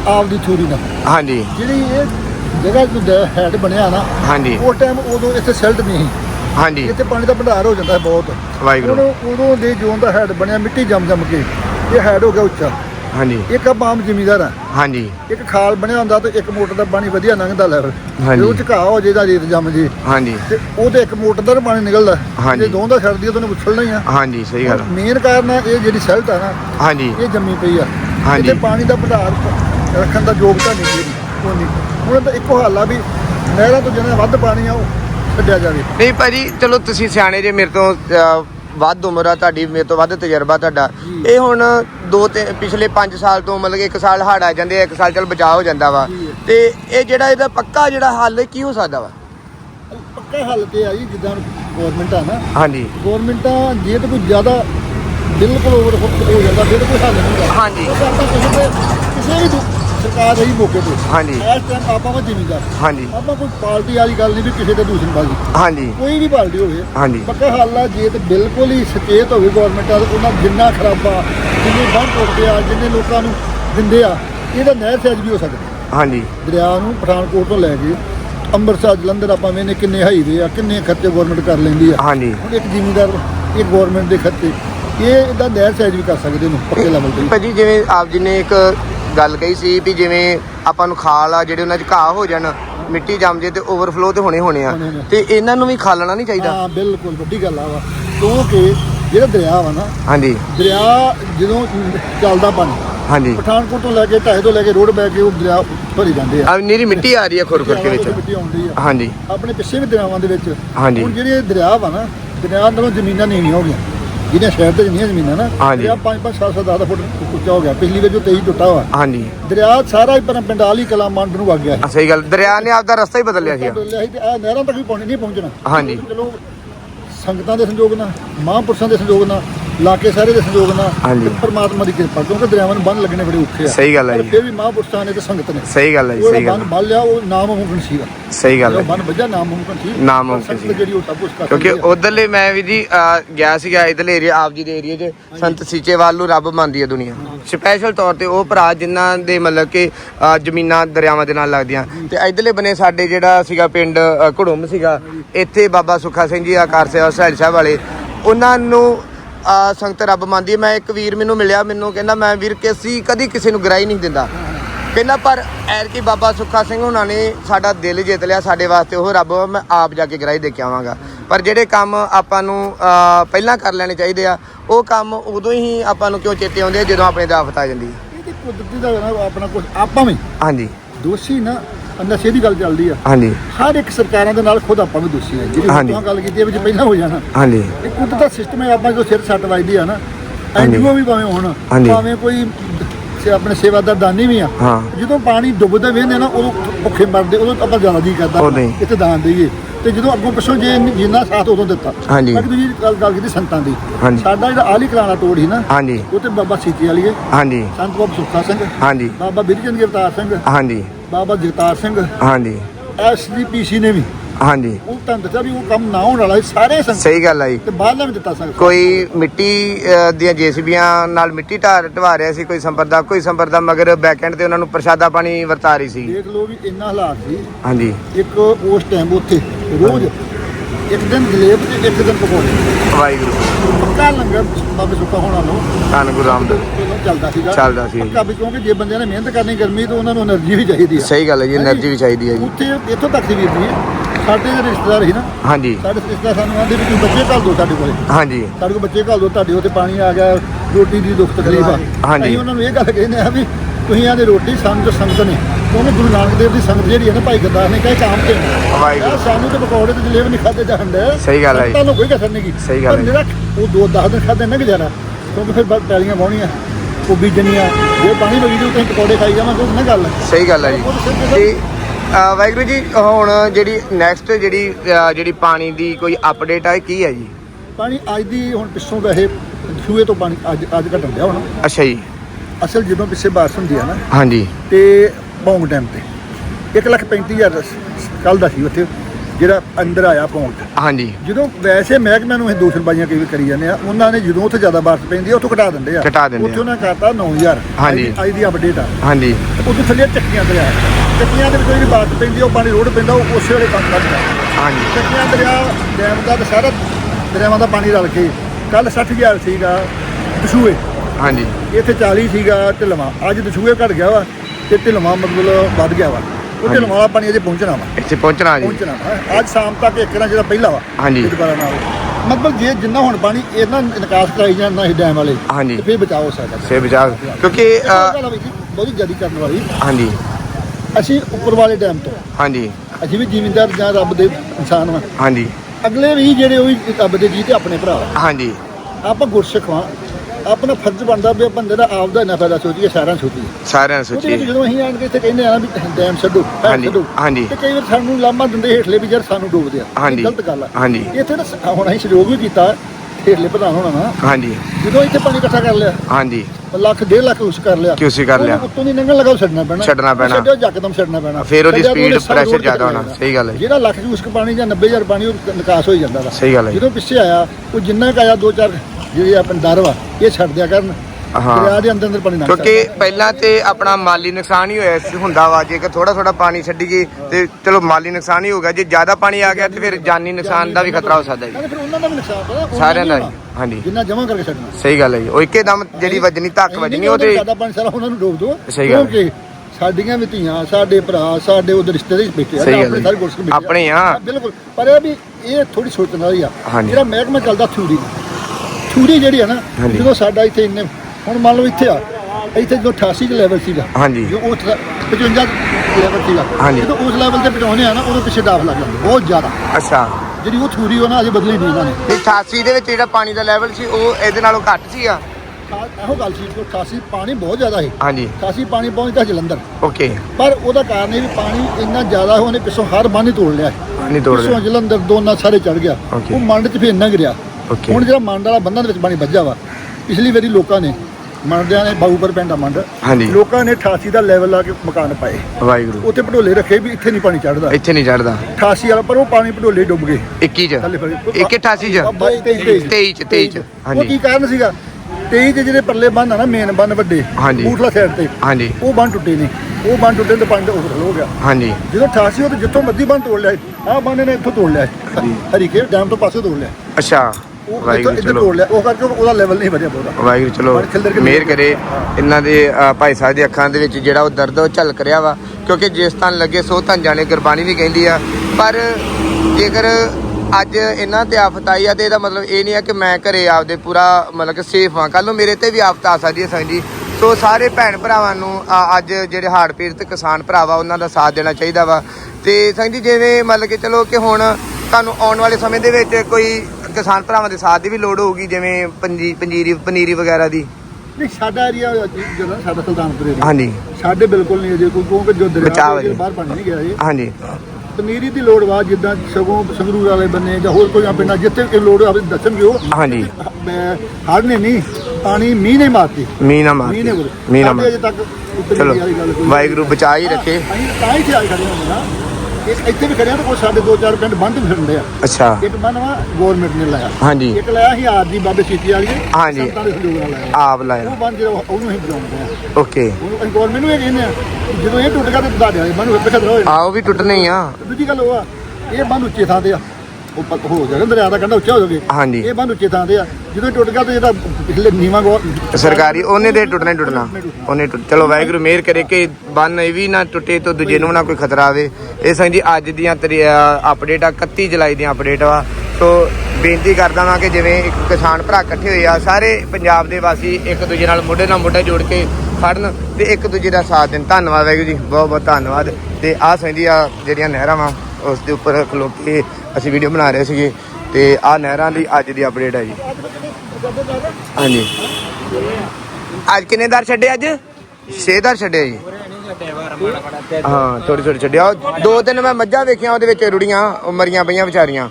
ਆਪ ਦੀ ਥੋੜੀ ਨਾਲ। ਹਾਂਜੀ। ਜਿਹੜੀ ਇਹ ਜਗ੍ਹਾ ਜੋ ਹੈਡ ਬਣਿਆ ਨਾ ਹਾਂਜੀ। ਉਸ ਟਾਈਮ ਉਦੋਂ ਇੱਥੇ ਸੈਲਟ ਨਹੀਂ ਸੀ। ਹਾਂਜੀ। ਇੱਥੇ ਪਾਣੀ ਦਾ ਭੰਡਾਰ ਹੋ ਜਾਂਦਾ ਬਹੁਤ। ਵਾਹਿਗੁਰੂ। ਉਦੋਂ ਦੇ ਜੋਨ ਦਾ ਹੈਡ ਬਣਿਆ ਮਿੱਟੀ ਜੰਮ ਜੰਮ ਕੇ। ਇਹ ਹੈਡ ਹੋ ਗਿਆ ਉੱਚਾ। ਹਾਂਜੀ। ਇੱਕ ਆਪਾਂ ਆਮ ਜ਼ਿਮੀਦਾਰ ਆ। ਹਾਂਜੀ। ਇੱਕ ਖਾਲ ਬਣਿਆ ਹੁੰਦਾ ਤੇ ਇੱਕ ਮੋਟਰ ਦਾ ਪਾਣੀ ਵਧੀਆ ਲੰਘਦਾ ਲੈਵਲ ਹਾਂਜੀ। ਉਹ ਝਕਾ ਹੋ ਜੇ ਦਾ ਰੇਤ ਜੰਮ ਜੇ। ਹਾਂਜੀ। ਤੇ ਉਹਦੇ ਇੱਕ ਮੋਟਰ ਦਾ ਪਾਣੀ ਨਿਕਲਦਾ। ਜੇ ਦੋਹਾਂ ਦਾ ਛੱਡਦੀ ਤਾਂ ਉਹਨੇ ਉਛਲਣਾ ਹੀ ਆ। ਹਾਂਜੀ ਸਹੀ ਗੱਲ ਮੇਨ ਕਾਰਨ ਆ ਇਹ ਜਿਹੜੀ ਸੈਲਟ ਆ ਨਾ ਹਾਂਜੀ। ਇਹ ਜੰਮੀ ਪਈ ਆ। ਹਾਂਜੀ। ਪਾਣੀ ਦਾ ਭੰਡਾਰ ਰੱਖਣ ਦਾ ਯੋਗਤਾ ਨਹੀਂ ਉਹ ਨਹੀਂ। ਹੁਣ ਤਾਂ ਇੱਕੋ ਹੱਲ ਆ ਵੀ ਨਹਿਰਾਂ ਤੋਂ ਜਿੰਨਾ ਵੱਧ ਪਾਣੀ ਆ ਉਹ ਛੱਡਿਆ ਜਾਵੇ। ਨਹੀਂ ਭਾਜੀ ਚਲੋ ਤੁਸੀਂ ਸਿਆਣੇ ਜੇ ਮੇਰੇ ਤੋਂ ਵੱਧ ਉਮਰ ਆ ਤੁਹਾਡੀ ਮੇਰੇ ਤੋਂ ਵੱਧ ਤਜਰਬਾ ਤੁਹਾਡਾ। ਇਹ ਹੁਣ ਦੋ ਤੇ ਪਿਛਲੇ 5 ਸਾਲ ਤੋਂ ਮਤਲਬ ਕਿ ਇੱਕ ਸਾਲ ਹੜ ਆ ਜਾਂਦੇ ਆ ਇੱਕ ਸਾਲ ਚਲ ਬਚਾਅ ਹੋ ਜਾਂਦਾ ਵਾ। ਤੇ ਇਹ ਜਿਹੜਾ ਇਹਦਾ ਪੱਕਾ ਜਿਹੜਾ ਹੱਲ ਕੀ ਹੋ ਸਕਦਾ ਵਾ? ਪੱਕਾ ਹੱਲ ਤੇ ਆ ਜੀ ਜਿੱਦਾਂ ਗਵਰਨਮੈਂਟ ਆ ਨਾ। ਹਾਂਜੀ। ਗਵਰਨਮੈਂਟਾਂ ਜੇ ਤਾਂ ਕੋਈ ਜ਼ਿਆਦਾ ਬਿਲਕੁਲ ਓਵਰ ਹੋ ਜਾਂਦਾ ਫਿਰ ਕੋਈ ਹੱਲ ਨਹੀਂ ਹਾਂਜੀ। ਕਿਸੇ ਵੀ ਸਰਕਾਰ ਰਹੀ ਮੌਕੇ ਤੇ। ਹਾਂਜੀ। ਇਸ ਟਾਈਮ ਆਪਾਂ ਵਾ ਜ਼ਿਮੀਦਾਰ। ਹਾਂਜੀ। ਆਪਾਂ ਕੋਈ ਪਾਰਟੀ ਵਾਲੀ ਗੱਲ ਨਹੀਂ ਵੀ ਕਿਸੇ ਤੇ ਦੂਸਰੀ ਬਾਜੀ। ਹਾਂਜੀ। ਕੋਈ ਵੀ ਪਾਰਟੀ ਹੋਵੇ। ਹਾਂਜੀ। ਪੱਕਾ ਹੱਲ ਆ ਜੇ ਤੇ ਬਿਲਕੁਲ ਹੀ ਸੁਚੇਤ ਹੋਵੇ ਗਵਰਨਮੈਂਟ ਆ ਉਹਨਾਂ ਜਿੰਨਾ ਖਰਾਬਾ ਜਿੰਨੇ ਬੰਦ ਟੁੱਟਦੇ ਆ ਜਿੰਨੇ ਲੋਕਾਂ ਨੂੰ ਦਿੰਦੇ ਆ ਇਹਦਾ ਨਹਿਰ ਸਹਿਜ ਵੀ ਹੋ ਸਕਦਾ। ਹਾਂਜੀ। ਦਰਿਆ ਨੂੰ ਪਠਾਨਕੋਟ ਤੋਂ ਲੈ ਕੇ ਅੰਮ੍ਰਿਤਸਰ ਜਲੰਧਰ ਆਪਾਂ ਵੇਨੇ ਕਿੰਨੇ ਹਾਈਵੇ ਆ ਕਿੰਨੇ ਖਰਚੇ ਗਵਰਨਮੈਂਟ ਕਰ ਲੈਂਦੀ ਆ। ਹਾਂਜੀ। ਹੁਣ ਇੱਕ ਜ਼ਿਮੀਦਾਰ ਇੱਕ ਗਵਰਨਮੈਂਟ ਦੇ ਖਰਚੇ ਇਹ ਇਹਦਾ ਨਹਿਰ ਸਹਿਜ ਵੀ ਕਰ ਸਕਦੇ ਨੂੰ ਪੱਕੇ ਲੈਵਲ ਤੇ। ਭਾਜੀ ਜਿਵੇਂ ਆਪ ਜੀ ਨੇ ਇੱਕ ਗੱਲ ਕਹੀ ਸੀ ਵੀ ਜਿਵੇਂ ਆਪਾਂ ਨੂੰ ਖਾਲ ਆ ਜਿਹੜੇ ਉਹਨਾਂ 'ਚ ਘਾਹ ਹੋ ਜਾਣ ਮਿੱਟੀ ਜੰਮ ਜੇ ਤੇ ਓਵਰਫਲੋ ਤੇ ਹੋਣੇ ਹੋਣੇ ਆ। ਹੋਣੇ ਨੇ। ਤੇ ਇਹਨਾਂ ਨੂੰ ਵੀ ਖਾਲਣਾ ਨਹੀਂ ਚਾਹੀਦਾ। ਹਾਂ ਬਿਲਕੁਲ ਵੱਡੀ ਗੱਲ ਆ ਵਾ। ਕਿਉਂਕਿ ਜਿਹੜਾ ਦਰਿਆ ਵਾ ਨਾ ਹਾਂਜੀ। ਦਰਿਆ ਜਦੋਂ ਚੱਲਦਾ ਪਾਣੀ ਹਾਂਜੀ। ਪਠਾਨਕੋਟ ਤੋਂ ਲੈ ਕੇ ਢਾਹੇ ਤੋਂ ਲੈ ਕੇ ਰੋਡ ਬੈ ਕੇ ਉਹ ਦਰਿਆ ਭਰੀ ਜਾਂਦੇ ਆ। ਆ ਨੀਰੀ ਮਿੱਟੀ ਆ ਰਹੀ ਹੈ ਖੁਰ ਖੁਰ ਕੇ ਵਿੱਚ ਮਿੱਟੀ ਆਉਂਦੀ ਆ। ਹਾਂਜੀ। ਆਪਣੇ ਪਿੱਛੇ ਵੀ ਦਰਿਆਵਾਂ ਦੇ ਵਿੱਚ। ਹਾਂਜੀ। ਹੁਣ ਜਿਹੜੇ ਦਰਿਆ ਵਾ ਨਾ ਦਰਿਆ ਨਾਲੋਂ ਜ਼ਮੀਨਾਂ ਨੀਵੀਆਂ ਹੋ ਗਈਆਂ। ਜਿਹਨੇ ਸ਼ਹਿਰ ਤੇ ਜਿੰਨੀਆਂ ਜ਼ਮੀਨਾਂ ਨਾ ਹਾਂਜੀ। ਦਰਿਆ 5 5 7 7 10 ਫੁੱਟ ਉੱਚਾ ਹੋ ਗਿਆ ਪਿਛਲੀ ਵਾਰ ਜੋ 23 ਟੁੱਟਾ ਹੋਇਆ ਹਾਂਜੀ। ਦਰਿਆ ਸਾਰਾ ਹੀ ਪਰ ਪਿੰਡਾਲੀ ਕਲਾ ਮੰਡ ਨੂੰ ਵਗ ਗਿਆ ਆ, ਸਹੀ ਗੱਲ ਦਰਿਆ ਨੇ ਆਪਦਾ ਰਸਤਾ ਹੀ ਬਦਲ ਲਿਆ ਸੀ। ਬੋਲਿਆ ਸੀ ਤੇ ਆ ਨਹਿਰਾਂ ਤੱਕ ਵੀ ਪਹੁੰਚ ਨਹੀਂ ਪਹੁੰਚਣਾ। ਹਾਂਜੀ। ਚਲੋ ਸੰਗਤਾਂ ਦੇ ਸੰਯੋਗ ਨਾਲ ਮਹਾਂਪੁਰਸ਼ਾਂ ਦੇ ਸੰਯੋਗ ਨਾਲ ਇਲਾਕੇ ਸਾਰੇ ਦੇ ਸੰਯੋਗ ਨਾਲ ਹਾਂਜੀ। ਪਰਮਾਤਮਾ ਦੀ ਕਿਰਪਾ ਕਿਉਂਕਿ ਦਰਿਆਵਾਂ ਨੂੰ ਬੰਨ ਲੱਗਣੇ ਬੜੇ ਔਖੇ ਆ। ਸਹੀ ਗੱਲ ਹੈ ਪਰ ਜੀ। ਫਿਰ ਵੀ ਮਹਾਂਪੁਰਸ਼ਾਂ ਨੇ ਤੇ ਸੰਗਤ ਨੇ। ਸਹੀ ਗੱਲ ਹੈ ਜੀ ਸਹੀ ਬੰਨ ਗੱਲ। ਬੰਨ ਲਿਆ ਉਹ ਨਾਮੁਮਕਿਨ ਸੀਗਾ ਸਹੀ ਗੱਲ ਹੈ ਬੰਨ ਵੱਜਾ ਨਾਮੁਮਕਿਨ ਸੀ। ਨਾਮੁਮਕਿਨ ਸੰਗਤ ਸੀ। ਜਿਹੜੀ ਉਹ ਸਭ ਕੁਝ ਕਰ ਕਿਉਂਕਿ ਸਕਦੀ ਆ। ਉਧਰਲੇ ਮੈਂ ਵੀ ਜੀ ਅਹ, ਗਿਆ ਸੀਗਾ ਇਧਰਲੇ ਏਰੀਆ ਆਪ ਜੀ ਦੇ ਏਰੀਆ 'ਚ। ਸੰਤ ਸੀਚੇਵਾਲ ਨੂੰ ਰੱਬ ਮੰਨਦੀ ਹੈ ਦੁਨੀਆ। ਸਪੈਸ਼ਲ ਤੌਰ ਤੇ ਉਹ ਭਰਾ ਜਿਨ੍ਹਾਂ ਦੇ ਮਤਲਬ ਕਿ ਅਹ, ਜ਼ਮੀਨਾਂ ਦਰਿਆਵਾਂ ਦੇ ਨਾਲ ਲੱਗਦੀਆਂ। ਤੇ ਇਧਰਲੇ ਬਨੇ ਸਾਡੇ ਜਿਹੜਾ ਸੀਗਾ ਪਿੰਡ ਅਹ, ਘੜੂਮ ਸੀਗਾ। ਇੱਥੇ ਬਾਬਾ ਸੁੱਖਾ ਸਿੰਘ ਜੀ ਆਕਾਰ ਸੇਵਾ ਸਹਿਲ ਸਾਹਿਬ ਵਾਲੇ। ਉਹਨਾਂ ਨੂੰ ਸੰਗਤ ਰੱਬ ਮੰਨਦੀ ਹੈ। ਮੈਂ ਇੱਕ ਵੀਰ ਮੈਨੂੰ ਮਿਲਿਆ ਮੈਨੂੰ ਕਹਿੰਦਾ ਮੈਂ ਵੀਰ ਕਿਸੇ ਕਦੀ ਕਿਸੇ ਨੂੰ ਗਰਾਈ ਨਹੀਂ ਦਿੰਦਾ। ਕਹਿੰਦਾ ਪਰ ਐਰ ਕੀ ਬਾਬਾ ਸੁੱਖਾ ਸਿੰਘ ਉਹਨਾਂ ਨੇ ਸਾਡਾ ਦਿਲ ਜਿੱਤ ਲਿਆ ਸਾਡੇ ਵਾਸਤੇ ਉਹ ਰੱਬ ਮੈਂ ਆਪ ਜਾ ਕੇ ਗਰਾਈ ਦੇ ਕੇ ਆਵਾਂਗਾ। ਪਰ ਜਿਹੜੇ ਕੰਮ ਆਪਾਂ ਨੂੰ ਪਹਿਲਾਂ ਕਰ ਲੈਣੇ ਚਾਹੀਦੇ ਆ ਉਹ ਕੰਮ ਉਦੋਂ ਹੀ ਆਪਾਂ ਨੂੰ ਕਿਉਂ ਚੇਤੇ ਆਉਂਦੇ ਜਦੋਂ ਆਪਣੇ ਤੇ ਆਫਤ ਆ ਜਾਂਦੀ ਹੈ। ਇਹ ਤੇ ਕੁਦਰਤੀ ਦਾ ਨਾ ਆਪਣਾ ਕੁਝ ਆਪਾਂ ਵੀ। ਹਾਂਜੀ। ਦੋਸ਼ੀ ਨਾ ਨਸ਼ੇ ਦੀ ਗੱਲ ਚੱਲਦੀ ਆ। ਹਾਂਜੀ। ਹਰ ਇੱਕ ਸਰਕਾਰਾਂ ਦੇ ਨਾਲ ਖੁਦ ਆਪਾਂ ਵੀ ਦੋਸ਼ੀ ਆ ਜਿਹੜੀ ਹਾਂਜੀ। ਆਪਾਂ ਗੱਲ ਕੀਤੀ ਹੈ ਵਿੱਚ ਪਹਿਲਾਂ ਹੋ ਜਾਣਾ। ਹਾਂਜੀ। ਇਹ ਕੁਦਰਤ ਦਾ ਸਿਸਟਮ ਹੈ ਆਪਾਂ ਜਦੋਂ ਸਿਰ ਸੱਟ ਵੱਜਦੀ ਆ ਨਾ ਹਾਂਜੀ। ਐਨਜੀਓ ਵੀ ਭਾਵੇਂ ਹੋਣ ਹਾਂਜੀ। ਭਾਵੇਂ ਕੋਈ ਸੇ ਆਪਣੇ ਸੇਵਾਦਾਰ ਦਾਨੀ ਵੀ ਆ। ਹਾਂ। ਜਦੋਂ ਪਾਣੀ ਡੁੱਬਦਾ ਵੇਂਦੇ ਨਾ ਉਦੋਂ ਭੁੱਖੇ ਮਰਦੇ ਉਦੋਂ ਆਪਾਂ ਜ਼ਿਆਦਾ ਜੀ ਕਰਦਾ। ਉਦੋਂ ਹੀ। ਇੱਥੇ ਦਾਨ ਦਈਏ। ਤੇ ਜਦੋਂ ਅੱਗੋਂ ਪਿੱਛੋਂ ਜੇ ਜਿੰਨਾ ਸਾਥ ਉਦੋਂ ਦਿੱਤਾ। ਹਾਂਜੀ। ਬਾਕੀ ਦੂਜੀ ਗੱਲ ਗੱਲ ਕੀਤੀ ਸੰਤਾਂ ਦੀ। ਹਾਂਜੀ। ਸਾਡਾ ਜਿਹੜਾ ਆਲੀ ਕਲਾਣਾ ਤੋੜ ਸੀ ਨਾ ਹਾਂਜੀ। ਉਹ ਤੇ ਬਾਬਾ ਸੀਤੀ ਵਾਲੀਏ ਹਾਂਜੀ। ਸੰਤ ਬਾਬਾ ਸੁੱਖਾ ਸਿੰਘ ਹਾਂਜੀ। ਬਾਬਾ ਬਿਰਜਨ ਅਵਤਾਰ ਸਿੰਘ। ਹਾਂਜੀ। ਬਾਬਾ ਜਗਤਾਰ ਸਿੰਘ। ਹਾਂਜੀ। ਐਸਡੀਪੀਸੀ ਨੇ ਵੀ। ਹਾਂਜੀ। ਉਹ ਤਾਂ ਦੱਸਿਆ ਵੀ ਉਹ ਕੰਮ ਨਾ ਹੋਣ ਵਾਲਾ ਸਾਰੇ ਸੰਗਤ ਸਹੀ ਗੱਲ ਆ ਜੀ। ਤੇ ਬਾਹਰਲਾ ਵੀ ਦਿੱਤਾ ਸੰਗਤ। ਕੋਈ ਮਿੱਟੀ ਦੀਆਂ ਜੇਸੀਬੀਆਂ ਨਾਲ ਮਿੱਟੀ ਢਾਰ ਢਵਾ ਰਿਹਾ ਸੀ ਕੋਈ ਸੰਪਰਦਾ ਕੋਈ ਸੰਪਰਦਾ ਮਗਰ ਬੈਕਐਂਡ ਤੇ ਉਹਨਾਂ ਨੂੰ ਪ੍ਰਸ਼ਾਦਾ ਪਾਣੀ ਵਰਤਾ ਰਹੀ ਸੀ। ਦੇਖ ਲਓ ਵੀ ਇੰਨਾ ਹਾਲਾਤ ਸੀ। ਹਾਂਜੀ। ਇੱਕ ਉਸ ਟਾਈਮ ਉੱਥੇ ਰੋਜ਼ ਇੱਕ ਦਿਨ ਜਲੇਬ ਤੇ ਇੱਕ ਦਿਨ ਪਕੌੜੇ। ਵਾਹਿਗੁਰੂ। ਪੱਕਾ ਲੰਗਰ ਬਾਬੇ ਸੁੱਖਾ ਹੋਣਾ ਨੂੰ ਧੰਨ ਗੁਰੂ ਰਾਮਦਾਸ ਪਹਿਲਾਂ ਸੀਗਾ। ਚੱਲਦਾ ਸੀ। ਪੱਕਾ ਵੀ ਕਿਉਂਕਿ ਜੇ ਬੰਦਿਆਂ ਨੇ ਮਿਹਨਤ ਕਰਨੀ ਗਰਮੀ ਤੋਂ ਉਹਨਾਂ ਨੂੰ એનર્ਜੀ ਵੀ ਚਾਹੀਦੀ ਆ। ਸਹੀ ਗੱਲ ਹੈ ਜੀ એનર્ਜੀ ਵੀ ਚਾਹੀਦੀ ਹੈ ਜੀ। ਇੱਥੋਂ ਤੱਕ ਸੀ ਵੀਰ ਜੀ। ਸਾਡੇ ਦੇ ਰਿਸ਼ਤੇਦਾਰ ਸੀ ਨਾ ਹਾਂਜੀ। ਸਾਡੇ ਰਿਸ਼ਤੇਦਾਰ ਸਾਨੂੰ ਆਂਦੇ ਵੀ ਤੁਸੀਂ ਬੱਚੇ ਘੱਲ ਦਿਓ ਸਾਡੇ ਕੋਲੇ। ਹਾਂਜੀ। ਸਾਡੇ ਕੋਲ ਬੱਚੇ ਘੱਲ ਦੋ ਤੁਹਾਡੇ ਉੱਤੇ ਪਾਣੀ ਆ ਗਿਆ ਰੋਟੀ ਦੀ ਦੁੱਖ ਤਕਲੀਫ ਆ। ਹਾਂਜੀ। ਉਹਨਾਂ ਨੂੰ ਇਹ ਗੱਲ ਕਹਿੰਦੇ ਆ ਵੀ ਤੁਸੀਂ ਆਦੇ ਰੋਟੀ ਸਾਨੂੰ ਜੋ ਸੰਗਤ ਨੇ ਕਿਉਂਕਿ ਗੁਰੂ ਨਾਨਕ ਦੇਵ ਦੀ ਸੰਗਤ ਜਿਹੜੀ ਹੈ ਨਾ ਭਾਈ ਗੁਰਦਾਸ ਨੇ ਕਹੇ ਕਾਮ ਤੇ ਵਾਹਿਗੁਰੂ। ਸਾਨੂੰ ਤੇ ਪਕੌੜੇ ਤੇ ਜਲੇਬ ਨਹੀਂ ਖਾਦੇ ਜਾਂਦੇ ਸਹੀ ਗੱਲ ਹੈ। ਤੁਹਾਨੂੰ ਕੋਈ ਕਸਰ ਨਹੀਂ ਕੀ ਸਹੀ ਗੱਲ ਹੈ। ਜਿਹੜਾ ਉਹ ਦੋ 10 ਦਿਨ ਖਾਦੇ ਨਾ ਗੁਜ਼ਾਰਾ ਕਿਉਂਕਿ ਫਿਰ ਪੈਲੀਆਂ ਵਾਹੁਣੀਆਂ ਉਹ ਬੀਜਣੀਆਂ ਜੇ ਪਾਣੀ ਲੱਗੀ ਜਾਊ ਤਾਂ ਅਸੀਂ ਪਕੌੜੇ ਖਾਈ ਜਾਵਾਂਗੇ ਉਹ ਨਾ ਗੱਲ ਸਹੀ ਗੱਲ ਹੈ ਜੀ। ਤੇ ਵਾਹਿਗੁਰੂ ਜੀ ਹੁਣ ਜਿਹੜੀ ਨੈਕਸਟ ਜਿਹੜੀ ਜਿਹੜੀ ਪਾਣੀ ਦੀ ਕੋਈ ਅਪਡੇਟ ਹੈ ਕੀ ਹੈ ਜੀ? ਪਾਣੀ ਅੱਜ ਦੀ ਹੁਣ ਪਿੱਛੋਂ ਵੈਸੇ ਸੂਏ ਤੋਂ ਪਾਣੀ ਅੱਜ ਅੱਜ ਘਟਣ ਡਿਆ ਹੁਣ। ਅੱਛਾ ਜੀ। ਅਸਲ ਜਦੋਂ ਪਿੱਛੇ ਬਾਰਿਸ਼ ਹੁੰਦੀ ਆ ਨਾ ਹਾਂਜੀ। ਤੇ ਪੌਂਗ ਡੈਮ ਤੇ। 1 ਲੱਖ 35000 ਕੱਲ ਦਾ ਸੀ ਉੱਥੇ ਜਿਹੜਾ ਅੰਦਰ ਆਇਆ ਪੌਂਗ। ਹਾਂਜੀ। ਜਦੋਂ ਵੈਸੇ ਮਹਿਕਮਿਆਂ ਨੂੰ ਇਹ ਦੋ ਬਾਈਆਂ ਕਈ ਵਾਰ ਕਰੀ ਜਾਂਦੇ ਆ ਉਹਨਾਂ ਨੇ ਜਦੋਂ ਉੱਥੇ ਜ਼ਿਆਦਾ ਬਾਰਿਸ਼ ਪੈਂਦੀ ਆ ਉੱਥੋਂ ਘਟਾ ਦਿੰਦੇ ਆ। ਘਟਾ ਦਿੰਦੇ ਆ। ਉੱਥੇ ਉਹਨਾਂ ਨੇ ਕਰਤਾ 9000 ਹਾਂਜੀ। ਅੱਜ ਦੀ ਅਪਡੇਟ ਆ। ਹਾਂਜੀ। ਉੱਥੇ ਥੱਲੇ ਚੱਕੀਆਂ ਦਰਿਆ ਚੱਕੀਆਂ ਦੇ ਵਿੱਚ ਜਿਹੜੀ ਬਾਰਿਸ਼ ਪੈਂਦੀ ਆ ਉਹ ਪਾਣੀ ਰੋਡ ਪੈਂਦਾ ਉਹ ਉਸੇ ਵੇਲੇ ਕੰਮ ਕਰਦਾ। ਹਾਂਜੀ। ਚੱਕੀਆਂ ਦਰਿਆ ਡੈਮ ਦਾ ਤੇ ਸਾਰਾ ਦਰਿਆਵਾਂ ਦਾ ਪਾਣੀ ਰਲ ਕੇ ਕੱਲ 60000 ਸੀਗਾ ਦਸੂਏ ਹਾਂਜੀ। ਇੱਥੇ 40 ਸੀਗਾ ਢਿਲਵਾਂ। ਅੱਜ ਦਸੂਏ ਘਟ ਗਿਆ ਵਾ ਤੇ ਢਿਲਵਾਂ ਮਤਲਬ ਵੱਧ ਗਿਆ ਵਾ। ਉਹ। ਢਿਲਵਾਂ ਵਾਲਾ ਪਾਣੀ ਅਜੇ ਪਹੁੰਚਣਾ ਵਾ। ਇੱਥੇ ਪਹੁੰਚਣਾ ਜੀ। ਪਹੁੰਚਣਾ ਵਾ। ਅੱਜ ਸ਼ਾਮ ਤੱਕ ਇੱਕ ਨਾ ਜਿਹੜਾ ਪਹਿਲਾ ਵਾ। ਹਾਂਜੀ। ਇਹ ਦੁਬਾਰਾ ਨਾ ਆਵੇ। ਮਤਲਬ ਜੇ ਜਿੰਨਾ ਹੁਣ ਪਾਣੀ ਇਹਨਾਂ ਨਿਕਾਸ ਕਰਾਈ ਜਾਣ ਨਾ ਇਹ ਡੈਮ ਵਾਲੇ ਹਾਂਜੀ। ਤੇ ਫਿਰ ਹੋ ਸਕਦਾ ਸੇ ਬਚਾ ਕਿਉਂਕਿ ਅਹ, ਗੱਲ ਆ ਵੀ ਜੀ, ਬਹੁਤੀ ਜਿਆਦੀ ਕਰਨ ਵਾਲੀ। ਹਾਂਜੀ। ਅਸੀਂ ਉੱਪਰ ਵਾਲੇ ਡੈਮ ਤੋਂ। ਹਾਂਜੀ। ਅਸੀਂ ਵੀ ਜ਼ਿਮੀਂਦਾਰ ਜਾਂ ਰੱਬ ਦੇ ਇਨਸਾਨ ਵਾਂ। ਹਾਂਜੀ। ਅਗਲੇ ਵੀ ਜਿਹੜੇ ਉਹ ਵੀ ਰੱਬ ਦੇ ਜੀ ਤੇ ਆਪਣੇ ਭਰਾ ਵਾ। ਹਾਂਜੀ। ਆਪਾਂ ਗੁਰਸਿੱਖ ਵਾਂ। ਆਪਣਾ ਫਰਜ਼ ਬਣਦਾ ਵੀ ਬੰਦੇ ਦਾ ਆਪਦਾ ਨਫਾ ਸੋਚੀਏ ਸਾਰਿਆਂ ਸੋਚੀਏ। ਸਾਰਿਆਂ ਸੋਚੀਏ। ਜਦੋਂ ਅਸੀਂ ਆਣ ਕੇ ਇੱਥੇ ਕਹਿੰਦੇ ਆ ਵੀ ਡੈਮ ਛੱਡੋ ਹਾਂਜੀ ਹਾਂਜੀ। ਤੇ ਕਈ ਵਾਰ ਸਾਨੂੰ ਲਾਮਾ ਦਿੰਦੇ ਹੇਠਲੇ ਵੀ ਯਾਰ ਸਾਨੂੰ ਡੋਬਦੇ ਆ। ਹਾਂਜੀ ਗਲਤ ਗੱਲ ਆ। ਹਾਂਜੀ। ਇੱਥੇ ਤਾਂ ਹੁਣ ਅਸੀਂ ਸਹਿਯੋਗ ਵੀ ਕੀਤਾ ਹੇਠਲੇ ਪ੍ਰਧਾਨ ਹੋਣਾ ਨਾ। ਹਾਂਜੀ। ਜਦੋਂ ਇੱਥੇ ਪਾਣੀ ਇਕੱਠਾ ਕਰ ਲਿਆ ਹਾਂਜੀ। ਲੱਖ ਡੇਢ ਲੱਖ ਉਸ ਕਰ ਲਿਆ। ਕਿਉਂ ਸੀ ਕਰ ਲਿਆ? ਉੱਤੋਂ ਦੀ ਨੰਗਲ ਲਗਾਉ ਛੱਡਣਾ ਪੈਣਾ। ਛੱਡਣਾ ਪੈਣਾ। ਛੱਡਿਓ ਯਕਦਮ ਛੱਡਣਾ ਪੈਣਾ। ਫਿਰ ਉਹਦੀ ਸਪੀਡ ਪ੍ਰੈਸ਼ਰ ਜ਼ਿਆਦਾ ਹੋਣਾ। ਸਹੀ ਗੱਲ ਹੈ ਜਿਹੜਾ ਲੱਖ ਜੂਸ ਪਾਣੀ ਜਾਂ 90000 ਪਾਣੀ ਉਹ ਨਿਕਾਸ ਹੋ ਜਾਂਦਾ ਦਾ ਸਹੀ ਗੱਲ ਹੈ ਜਦੋਂ ਪਿੱਛੇ ਆਇਆ ਉਹ ਜਿੰਨਾ ਕਾਇਆ 2-4 ਜੋ ਇਹ ਆਪਣਾ ਦਰ ਵਾ ਇਹ ਛੱਡ ਦਿਆ ਕਰਨ। ਹਾਂ। ਦਰਿਆ ਦੇ ਅੰਦਰ ਅੰਦਰ ਪਾਣੀ ਨਾ ਕਿਉਂਕਿ ਪਹਿਲਾਂ ਤੇ ਆਪਣਾ ਮਾਲੀ ਨੁਕਸਾਨ ਹੀ ਹੋਇਆ ਸੀ ਹੁੰਦਾ ਵਾ ਜੇਕਰ ਥੋੜਾ ਥੋੜਾ ਪਾਣੀ ਛੱਡੀਏ ਤੇ ਚਲੋ ਮਾਲੀ ਨੁਕਸਾਨ ਹੀ ਹੋਗਾ ਜੇ ਜ਼ਿਆਦਾ ਪਾਣੀ ਆ ਗਿਆ ਤੇ ਫਿਰ ਜਾਨੀ ਨੁਕਸਾਨ ਦਾ ਵੀ ਖਤਰਾ ਹੋ ਸਕਦਾ ਜੀ। ਫਿਰ ਉਹਨਾਂ ਦਾ ਵੀ ਨੁਕਸਾਨ ਪਤਾ ਸਾਰਿਆਂ ਦਾ ਹਾਂਜੀ। ਜਿੰਨਾ ਜਮਾ ਕਰਕੇ ਛੱਡਣਾ। ਸਹੀ ਗੱਲ ਹੈ ਜੀ ਉਹ ਇੱਕੇ ਦਮ ਜਿਹੜੀ ਵੱਜਣੀ ਧੱਕ ਵੱਜਣੀ ਉਹ ਤੇ ਸਾਡਾ ਪਾਣੀ ਸਾਰਾ ਉਹਨਾਂ ਨੂੰ ਡੋਬ ਦੋ। ਸਹੀ ਗੱਲ ਹੈ। ਸਾਡੀਆਂ ਵੀ ਧੀਆਂ ਸਾਡੇ ਭਰਾ ਸਾਡੇ ਉਹਦੇ ਰਿਸ਼ਤੇ ਦੇ ਬੈਠੇ ਸਹੀ ਗੱਲ ਹੈ। ਆਪਣੇ ਆ। ਬਿਲਕੁਲ। ਪਰ ਇਹ ਵੀ ਇਹ ਥੋੜੀ ਸੋਚਣ ਵਾਲੀ ਆ। ਜਿਹੜਾ ਮਹਿਕਮਾ ਚੱਲਦਾ ਥਿਊਰੀ ਥਿਊਰੀ ਜਿਹੜੀ ਆ ਨਾ ਹਾਂਜੀ। ਜਦੋਂ ਸਾਡਾ ਇੱਥੇ ਇੰਨੇ ਹੁਣ ਮੰਨ ਲਓ ਇੱਥੇ ਆ ਇੱਥੇ ਜੋ 88 ਦਾ ਲੈਵਲ ਸੀਗਾ ਹਾਂਜੀ। ਜੋ ਉਹ 55 ਲੈਵਲ ਸੀਗਾ ਹਾਂਜੀ। ਜਦੋਂ ਉਸ ਲੈਵਲ ਤੇ ਪਹੁੰਚਾਉਂਦੇ ਆ ਨਾ ਉਦੋਂ ਪਿੱਛੇ ਡਾਫ ਲੱਗ ਜਾਂਦਾ ਬਹੁਤ ਜ਼ਿਆਦਾ। ਅੱਛਾ। ਜਿਹੜੀ ਉਹ ਥਿਊਰੀ ਉਹਨਾਂ ਅਜੇ ਬਦਲੀ ਨਹੀਂ ਇਹਨਾਂ ਨੇ। ਤੇ 88 ਦੇ ਵਿੱਚ ਜਿਹੜਾ ਪਾਣੀ ਦਾ ਲੈਵਲ ਸੀ ਉਹ ਇਹਦੇ ਨਾਲੋਂ ਘੱਟ ਸੀਗਾ ਆ- ਇਹੋ ਗੱਲ ਸੀ ਕਿ 88 ਪਾਣੀ ਬਹੁਤ ਜ਼ਿਆਦਾ ਸੀ। ਹਾਂਜੀ। 88 ਪਾਣੀ ਪਹੁੰਚਦਾ ਜਲੰਧਰ। ਓਕੇ। ਪਰ ਉਹਦਾ ਕਾਰਨ ਇਹ ਵੀ ਪਾਣੀ ਇੰਨਾ ਜ਼ਿਆਦਾ ਉਹਨੇ ਪਿੱਛੋਂ ਹਰ ਬੰਨ ਹੀ ਤੋੜ ਲਿਆ। ਪਾਣੀ ਤੋੜ ਪਿੱਛੋਂ ਜਲੰਧਰ ਦੋਨਾਂ ਸਾਰੇ ਚੜ ਗਿਆ। Okay. ਉਹ ਮੰਡ 'ਚ ਫਿਰ ਇੰਨਾ ਗਿਰਿਆ Okay. ਹੁਣ ਜਿਹੜਾ ਮੰਡ ਵਾਲਾ ਬੰਨਾਂ ਦੇ ਵਿੱਚ ਪਾਣੀ ਵੱਜਾ ਵਾ ਪਿਛਲੀ ਵਾਰੀ ਲੋਕਾਂ ਨੇ ਮੰਡਿਆਂ ਨੇ ਬਾਊਪਰ ਪੈਂਦਾ ਮੰਡ ਹਾਂਜੀ। ਲੋਕਾਂ ਨੇ 88 ਦਾ ਲੈਵਲ ਲਾ ਕੇ ਮਕਾਨ ਪਾਏ। ਵਾਹਿਗੁਰੂ। ਉੱਥੇ ਪਟੋਲੇ ਰੱਖੇ ਵੀ ਇੱਥੇ ਨਹੀਂ ਪਾਣੀ ਚੜਦਾ ਇੱਥੇ ਨਹੀਂ ਚੜਦਾ 88 ਵਾਲਾ ਪਰ ਉਹ ਪਾਣੀ ਪਟੋਲੇ ਡੁੱਬ ਗਏ। 21 ਚ। ਥੱਲੇ ਫਿਰ 188 ਚ। 23 ਚ। 23 ਚ ਉਹ ਹਾਂਜੀ। ਕੀ ਕਾਰਨ ਸੀਗਾ? 23 ਦੇ ਜਿਹੜੇ ਪਰਲੇ ਬੰਨ ਆ ਨਾ ਮੇਨ ਬੰਨ ਵੱਡੇ ਹਾਂਜੀ। ਮੂਠਲਾ ਸਾਈਡ ਤੇ ਹਾਂਜੀ। ਉਹ ਬੰਨ ਟੁੱਟੇ ਨੇ। ਉਹ ਬੰਨ ਟੁੱਟੇ ਤੇ ਪਾਣੀ ਓਵਰਫਲੋ ਹੋ ਗਿਆ। ਹਾਂਜੀ। ਜਦੋਂ 88 ਉਹ ਤੇ ਜਿੱਥੋਂ ਮੱਦੀ ਬੰਨ ਤੋੜ ਲਿਆ ਆਹ ਬੰਨ ਨੇ ਇੱਥੋਂ ਤੋੜ ਲਿਆ ਹਰੀਕੇ ਡੈਮ ਤੋਂ ਪਾਸੇ ਤੋੜ ਲਿਆ ਅੱਛਾ। ਉਹ ਵਾਹਿਗੁਰੂ ਇੱਧਰ ਚਲੋ। ਤੋੜ ਲਿਆ। ਉਹ ਕਰਕੇ ਉਹਦਾ ਲੈਵਲ ਨਹੀਂ ਵਧਿਆ ਬਹੁਤਾ। ਵਾਹਿਗੁਰੂ ਚਲੋ। ਪਾਣੀ ਖਿੱਲਰ ਕੇ ਮਿਹਰ ਕਰੇ ਇਹਨਾਂ ਦੇ ਭਾਈ ਸਾਹਿਬ ਦੀ ਅੱਖਾਂ ਦੇ ਵਿੱਚ ਜਿਹੜਾ ਉਹ ਦਰਦ ਉਹ ਝਲਕ ਰਿਹਾ ਵਾ। ਕਿਉਂਕਿ ਜਿਸ ਤਨ ਲੱਗੇ ਸੋ ਤਨ ਜਾਣੇ ਗੁਰਬਾਣੀ ਵੀ ਕਹਿੰਦੀ ਆ। ਪਰ ਜੇਕਰ ਅੱਜ ਇਹਨਾਂ ਤੇ ਆਫਤ ਆਈ ਆ ਤੇ ਇਹਦਾ ਮਤਲਬ ਇਹ ਨਹੀਂ ਆ ਕਿ ਮੈਂ ਘਰੇ ਆਪਦੇ ਪੂਰਾ ਮਤਲਬ ਕਿ ਸੇਫ ਹਾਂ। ਕੱਲ ਨੂੰ ਮੇਰੇ ਤੇ ਵੀ ਆਫਤ ਆ ਸਕਦੀ ਹੈ ਸੰਗ ਜੀ। ਸੋ ਸਾਰੇ ਭੈਣ ਭਰਾਵਾਂ ਨੂੰ ਅੱਜ ਜਿਹੜੇ ਹਾੜ ਪੀੜਤ ਕਿਸਾਨ ਭਰਾ ਵਾ ਉਹਨਾਂ ਦਾ ਸਾਥ ਦੇਣਾ ਚਾਹੀਦਾ ਵਾ। ਤੇ ਸੰਗ ਜੀ ਜਿਵੇਂ ਮਤਲਬ ਕਿ ਚਲੋ ਕਿ ਹੁਣ ਤੁਹਾਨੂੰ ਆਉਣ ਵਾਲੇ ਸਮੇਂ ਦੇ ਵਿੱਚ ਕੋਈ ਕਿਸਾਨ ਭਰਾਵਾਂ ਦੇ ਸਾਥ ਦੀ ਵੀ ਲੋੜ ਹੋਊਗੀ ਜਿਵੇਂ ਪੰਜੀ ਪੰਜੀਰੀ ਪਨੀਰੀ ਵਗੈਰਾ ਦੀ? ਨਹੀਂ ਸਾਡਾ ਏਰੀਆ ਜਿਹੜਾ ਸਾਡਾ ਸੁਲਤਾਨਪੁਰ ਏਰੀਆ ਹਾਂਜੀ। ਸਾਡੇ ਬਿਲਕੁਲ ਨਹੀਂ ਅਜੇ ਕੋਈ ਕਿਉਂਕਿ ਜੋ ਦਰਿਆ ਹੈ ਦੇ। ਬਾਹਰ ਪਾਣੀ ਨਹੀਂ ਗਿਆ ਜੀ ਹਾਂਜੀ। ਪਨੀਰੀ ਦੀ ਲੋੜ ਵਾ ਜਿੱਦਾਂ ਸਗੋਂ ਸੰਗਰੂਰ ਵਾਲੇ ਬੰਨੇ ਜਾਂ ਹੋਰ ਕੋਈ ਪਿੰਡਾਂ ਜਿੱਥੇ ਕਿ ਲੋੜ ਆਵੇ ਦੱਸਣਗੇ ਉਹ। ਹਾਂਜੀ। ਮੈਂ ਹੜ ਨੇ ਨਹੀਂ ਪਾਣੀ ਮੀਂਹ ਨੇ ਮਾਰਤੀ। ਮੀਂਹ ਨਾ ਮੀਂਹ ਨੇ ਮਾਰ ਮੀਂਹ ਨਾ ਸਾਡੇ ਅਜੇ ਮਾਰ ਤੱਕ ਉੱਤਰ ਚਲੋ। ਵਾਲੀ ਗੱਲ ਕੋਈ। ਵਾਹਿਗੁਰੂ ਬਚਾ ਹੀ ਰੱਖੇ। ਅਸੀਂ ਤਾਂ ਹੀ ਖਿਆਲ ਹੁੰਦੇ ਨਾ। ਇੱਥੇ ਵੀ ਖੜਿਆ ਤਾਂ ਕੋਈ ਸਾਡੇ ਦੋ ਚਾਰ ਪਿੰਡ ਬੰਦ ਵੀ ਫਿਰਦੇ ਆ। ਅੱਛਾ। ਇੱਕ ਵਾ ਗਵਰਨਮੈਂਟ ਨੇ ਲਾਇਆ। ਹਾਂਜੀ। ਇੱਕ ਲਾਇਆ ਸੀ ਆਰ ਦੀ ਬਾਬੇ ਸੀਤੀ ਵਾਲੀ ਨੇ ਹਾਂਜੀ। ਸੰਤਾਂ ਦੇ ਸਹਿਯੋਗ ਨਾਲ ਲਾਇਆ। ਆਪ ਲਾਇਆ। ਉਹ ਬੰਨ ਜਿਹੜਾ ਉਹਨੂੰ ਅਸੀਂ ਬਚਾਉਂਦੇ ਆ। ਓਕੇ। ਉਹਨੂੰ ਗਵਰਨਮੈਂਟ ਨੂੰ ਇਹ ਕਹਿੰਦੇ ਆ ਕਿ ਜਦੋਂ ਇਹ ਟੁੱਟ ਗਿਆ ਤੇ ਤੁਹਾਡੇ ਵਾਲੇ ਬੰਨ ਉੱਤੇ ਖਤਰਾ ਹੋ ਜਾਣਾ ਆ ਉਹ ਵੀ ਟੁੱਟਣੇ ਹੀ ਆ। ਦੂਜੀ ਗੱਲ ਉਹ ਆ ਇਹ ਬੰਨ ਉੱਚੇ ਥਾਂ ਤੇ ਆ। ਉਹ ਪ- ਹੋ ਜਾਗਾ ਦਰਿਆ ਦਾ ਕੰਢਾ ਉੱਚਾ ਹੋ ਜਾਵੇ ਹਾਂਜੀ। ਇਹ ਬੰਨ ਉੱਚੇ ਥਾਂ ਤੇ ਆ। ਜਦੋਂ ਇਹ ਟੁੱਟ ਗਿਆ ਤੇ ਇਹਦਾ ਪਿਛਲੇ ਨੀਵਾ ਗੋ ਸਰਕਾਰੀ ਉਹਨੇ ਦੇ ਟੁੱਟਣਾ ਹੀ ਟੁੱਟਣਾ। ਉਹਨੇ ਟੁੱਟ ਚਲੋ ਵਾਹਿਗੁਰੂ ਮਿਹਰ ਕਰੇ ਕਿ ਬੰਨ ਇਹ ਵੀ ਨਾ ਟੁੱਟੇ ਤੋਂ ਦੂਜੇ ਨੂੰ ਨਾ ਕੋਈ ਖਤਰਾ ਆਵੇ। ਇਹ ਸੰਗ ਜੀ ਅੱਜ ਦੀਆਂ ਅਪਡੇਟ ਆ 31 ਜੁਲਾਈ ਦੀਆਂ ਅਪਡੇਟ ਵਾ ਸੋ ਬੇਨਤੀ ਕਰਦਾ ਵਾਂ ਕਿ ਜਿਵੇਂ ਇੱਕ ਕਿਸਾਨ ਭਰਾ ਇਕੱਠੇ ਹੋਏ ਆ ਸਾਰੇ ਪੰਜਾਬ ਦੇ ਵਾਸੀ ਇੱਕ ਦੂਜੇ ਨਾਲ ਮੋਢੇ ਨਾਲ ਮੋਢਾ ਜੋੜ ਕੇ ਖੜਨ ਤੇ ਇੱਕ ਦੂਜੇ ਦਾ ਸਾਥ ਦੇਣ। ਧੰਨਵਾਦ ਵਾਹਿਗੁਰੂ ਜੀ ਬਹੁਤ ਬਹੁਤ ਧੰਨਵਾਦ। ਤੇ ਆਹ ਸੰਗ ਜੀ ਆ ਜਿਹੜੀਆਂ ਨਹਿਰਾਂ ਵਾ ਉਸ ਦੇ ਉੱਪਰ ਖਲੋ ਕੇ ਅਸੀਂ ਵੀਡੀਓ ਬਣਾ ਰਹੇ ਸੀਗੇ ਤੇ ਆਹ ਨਹਿਰਾਂ ਦੀ ਅੱਜ ਦੀ ਅਪਡੇਟ ਹੈ ਜੀ। ਹਾਂਜੀ। ਅੱਜ ਕਿੰਨੇ ਦਰ ਛੱਡੇ ਅੱਜ? 6 ਦਰ ਛੱਡੇ ਜੀ। ਹਾਂ ਥੋੜੀ ਥੋੜੀ ਛੱਡਿਆ ਉਹ ਦੋ ਦਿਨ ਮੈਂ ਮੱਝਾਂ ਵੇਖੀਆਂ, ਉਹਦੇ ਵਿੱਚ ਰੁੜੀਆਂ ਮਰੀਆਂ ਪਈਆਂ ਵਿਚਾਰੀਆਂ।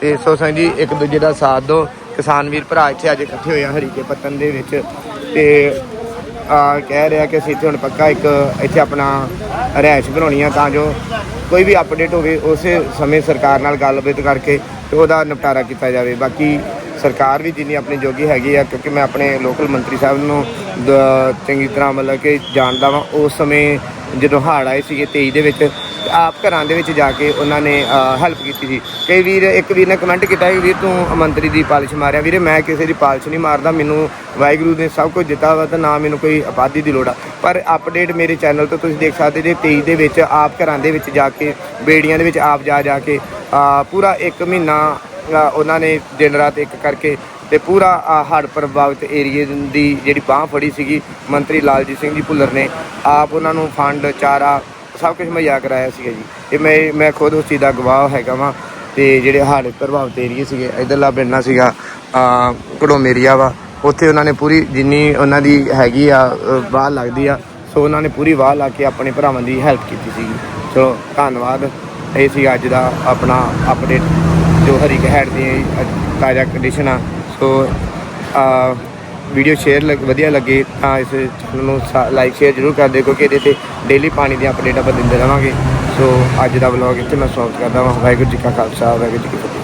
ਤੇ ਸੋ ਸੰਗ ਜੀ, ਇੱਕ ਦੂਜੇ ਦਾ ਸਾਥ ਦੋ ਕਿਸਾਨ ਵੀਰ ਭਰਾ ਇੱਥੇ ਅੱਜ ਇਕੱਠੇ ਹੋਏ ਆ ਹਰੀਕੇ ਪੱਤਨ ਦੇ ਵਿੱਚ। ਤੇ ਕਹਿ ਰਿਹਾ ਕਿ ਅਸੀਂ ਇੱਥੇ ਹੁਣ ਪੱਕਾ ਇੱਕ ਇੱਥੇ ਆਪਣਾ ਰਿਹਾਇਸ਼ ਬਣਾਉਣੀ ਆ ਤਾਂ ਜੋ ਕੋਈ ਵੀ ਅਪਡੇਟ ਹੋਵੇ, ਉਸੇ ਸਮੇਂ ਸਰਕਾਰ ਨਾਲ ਗੱਲਬਾਤ ਕਰਕੇ ਤੇ ਉਹਦਾ ਨਿਪਟਾਰਾ ਕੀਤਾ ਜਾਵੇ। ਬਾਕੀ ਸਰਕਾਰ ਵੀ ਜਿੰਨੀ ਆਪਣੀ ਜੋਗੀ ਹੈਗੀ ਆ, ਕਿਉਂਕਿ ਮੈਂ ਆਪਣੇ ਲੋਕਲ ਮੰਤਰੀ ਸਾਹਿਬ ਨੂੰ ਦ- ਚੰਗੀ ਤਰ੍ਹਾਂ ਮਤਲਬ ਕਿ ਜਾਣਦਾ ਵਾਂ। ਉਸ ਸਮੇਂ ਜਦੋਂ ਹੜ੍ਹ ਆਏ ਸੀਗੇ 23 ਦੇ ਵਿੱਚ ਆਪ ਘਰਾਂ ਦੇ ਵਿੱਚ ਜਾ ਕੇ ਉਹਨਾਂ ਨੇ ਹੈਲਪ ਕੀਤੀ ਸੀ। ਕਈ ਵੀਰ, ਇੱਕ ਵੀਰ ਨੇ ਕਮੈਂਟ ਕੀਤਾ ਕਿ ਵੀਰ, ਤੂੰ ਮੰਤਰੀ ਦੀ ਪਾਲਿਸ਼ ਮਾਰਿਆ। ਵੀਰੇ, ਮੈਂ ਕਿਸੇ ਦੀ ਪਾਲਿਸ਼ ਨਹੀਂ ਮਾਰਦਾ। ਮੈਨੂੰ ਵਾਹਿਗੁਰੂ ਨੇ ਸਭ ਕੁਝ ਦਿੱਤਾ ਵਾ ਤਾਂ ਨਾ ਮੈਨੂੰ ਕੋਈ ਆਬਾਦੀ ਦੀ ਲੋੜ ਆ। ਪਰ ਅਪਡੇਟ ਮੇਰੇ ਚੈਨਲ ਤੋਂ ਤੁਸੀਂ ਦੇਖ ਸਕਦੇ ਜੇ 23 ਦੇ ਵਿੱਚ ਆਪ ਘਰਾਂ ਦੇ ਵਿੱਚ ਜਾ ਕੇ, ਬੇੜੀਆਂ ਦੇ ਵਿੱਚ ਆਪ ਜਾ ਜਾ ਕੇ ਪੂਰਾ 1 ਮਹੀਨਾ ਉਹਨਾਂ ਨੇ ਦਿਨ ਰਾਤ ਇੱਕ ਕਰਕੇ ਤੇ ਪੂਰਾ ਹੜ੍ਹ ਪ੍ਰਭਾਵਿਤ ਏਰੀਏ ਦੀ ਜਿਹੜੀ ਬਾਹ ਫੜੀ ਸੀਗੀ, ਮੰਤਰੀ ਲਾਲਜੀਤ ਸਿੰਘ ਜੀ ਭੁੱਲਰ ਨੇ। ਆਪ ਉਹਨਾਂ ਨੂੰ ਫੰਡ ਚਾਰਾ ਸਭ ਕੁਝ ਮੁਹੱਈਆ ਕਰਾਇਆ ਸੀਗਾ ਜੀ। ਇਹ ਮੈਂ ਮੈਂ ਖੁਦ ਉਸ ਚੀਜ਼ ਦਾ ਗਵਾਹ ਹੈਗਾ ਵਾਂ ਤੇ ਜਿਹੜੇ ਹੜ੍ਹ ਪ੍ਰਭਾਵਿਤ ਏਰੀਏ ਸੀਗੇ, ਇਧਰਲਾ ਪਿੰਡਾਂ ਸੀਗਾ, ਆ ਕੜੋਮੇਰੀਆ ਵਾ, ਉੱਥੇ ਉਹਨਾਂ ਨੇ ਪੂਰੀ ਜਿੰਨੀ ਉਹਨਾਂ ਦੀ ਹੈਗੀ ਆ ਵਾਹ ਲੱਗਦੀ ਆ, ਸੋ ਉਹਨਾਂ ਨੇ ਪੂਰੀ ਵਾਹ ਲਾ ਕੇ ਆਪਣੇ ਭਰਾਵਾਂ ਦੀ ਹੈਲਪ ਕੀਤੀ ਸੀਗੀ। ਸੋ ਧੰਨਵਾਦ। ਇਹ ਸੀ ਅੱਜ ਦਾ ਆਪਣਾ ਅਪਡੇਟ ਜੋ ਹਰੀ ਹੈਡ ਦੀ ਤਾਜ਼ਾ ਕੰਡੀਸ਼ਨ ਆ। ਸੋ, ਆ ਵੀਡੀਓ ਸ਼ੇਅਰ ਵਧੀਆ ਲੱਗੇ ਤਾਂ ਇਸ ਚੈਨਲ ਨੂੰ ਲਾਈਕ ਸ਼ੇਅਰ ਜ਼ਰੂਰ ਕਰ ਦਿਓ ਕਿਉਂਕਿ ਇਹਦੇ ਤੇ ਡੇਲੀ ਪਾਣੀ ਦੀਆਂ ਅਪਡੇਟ ਆਪਾਂ ਦਿੰਦੇ ਰਵਾਂਗੇ ਸੋ ਅੱਜ ਦਾ ਵਲੌਗ ਇੱਥੇ ਮੈਂ ਸਮਾਪਤ ਕਰਦਾ ਹਾਂ ਵਾਹਿਗੁਰੂ ਜੀ ਕਾ ਖਾਲਸਾ, ਵਾਹਿਗੁਰੂ ਜੀ ਕੀ ਫਤਿਹ।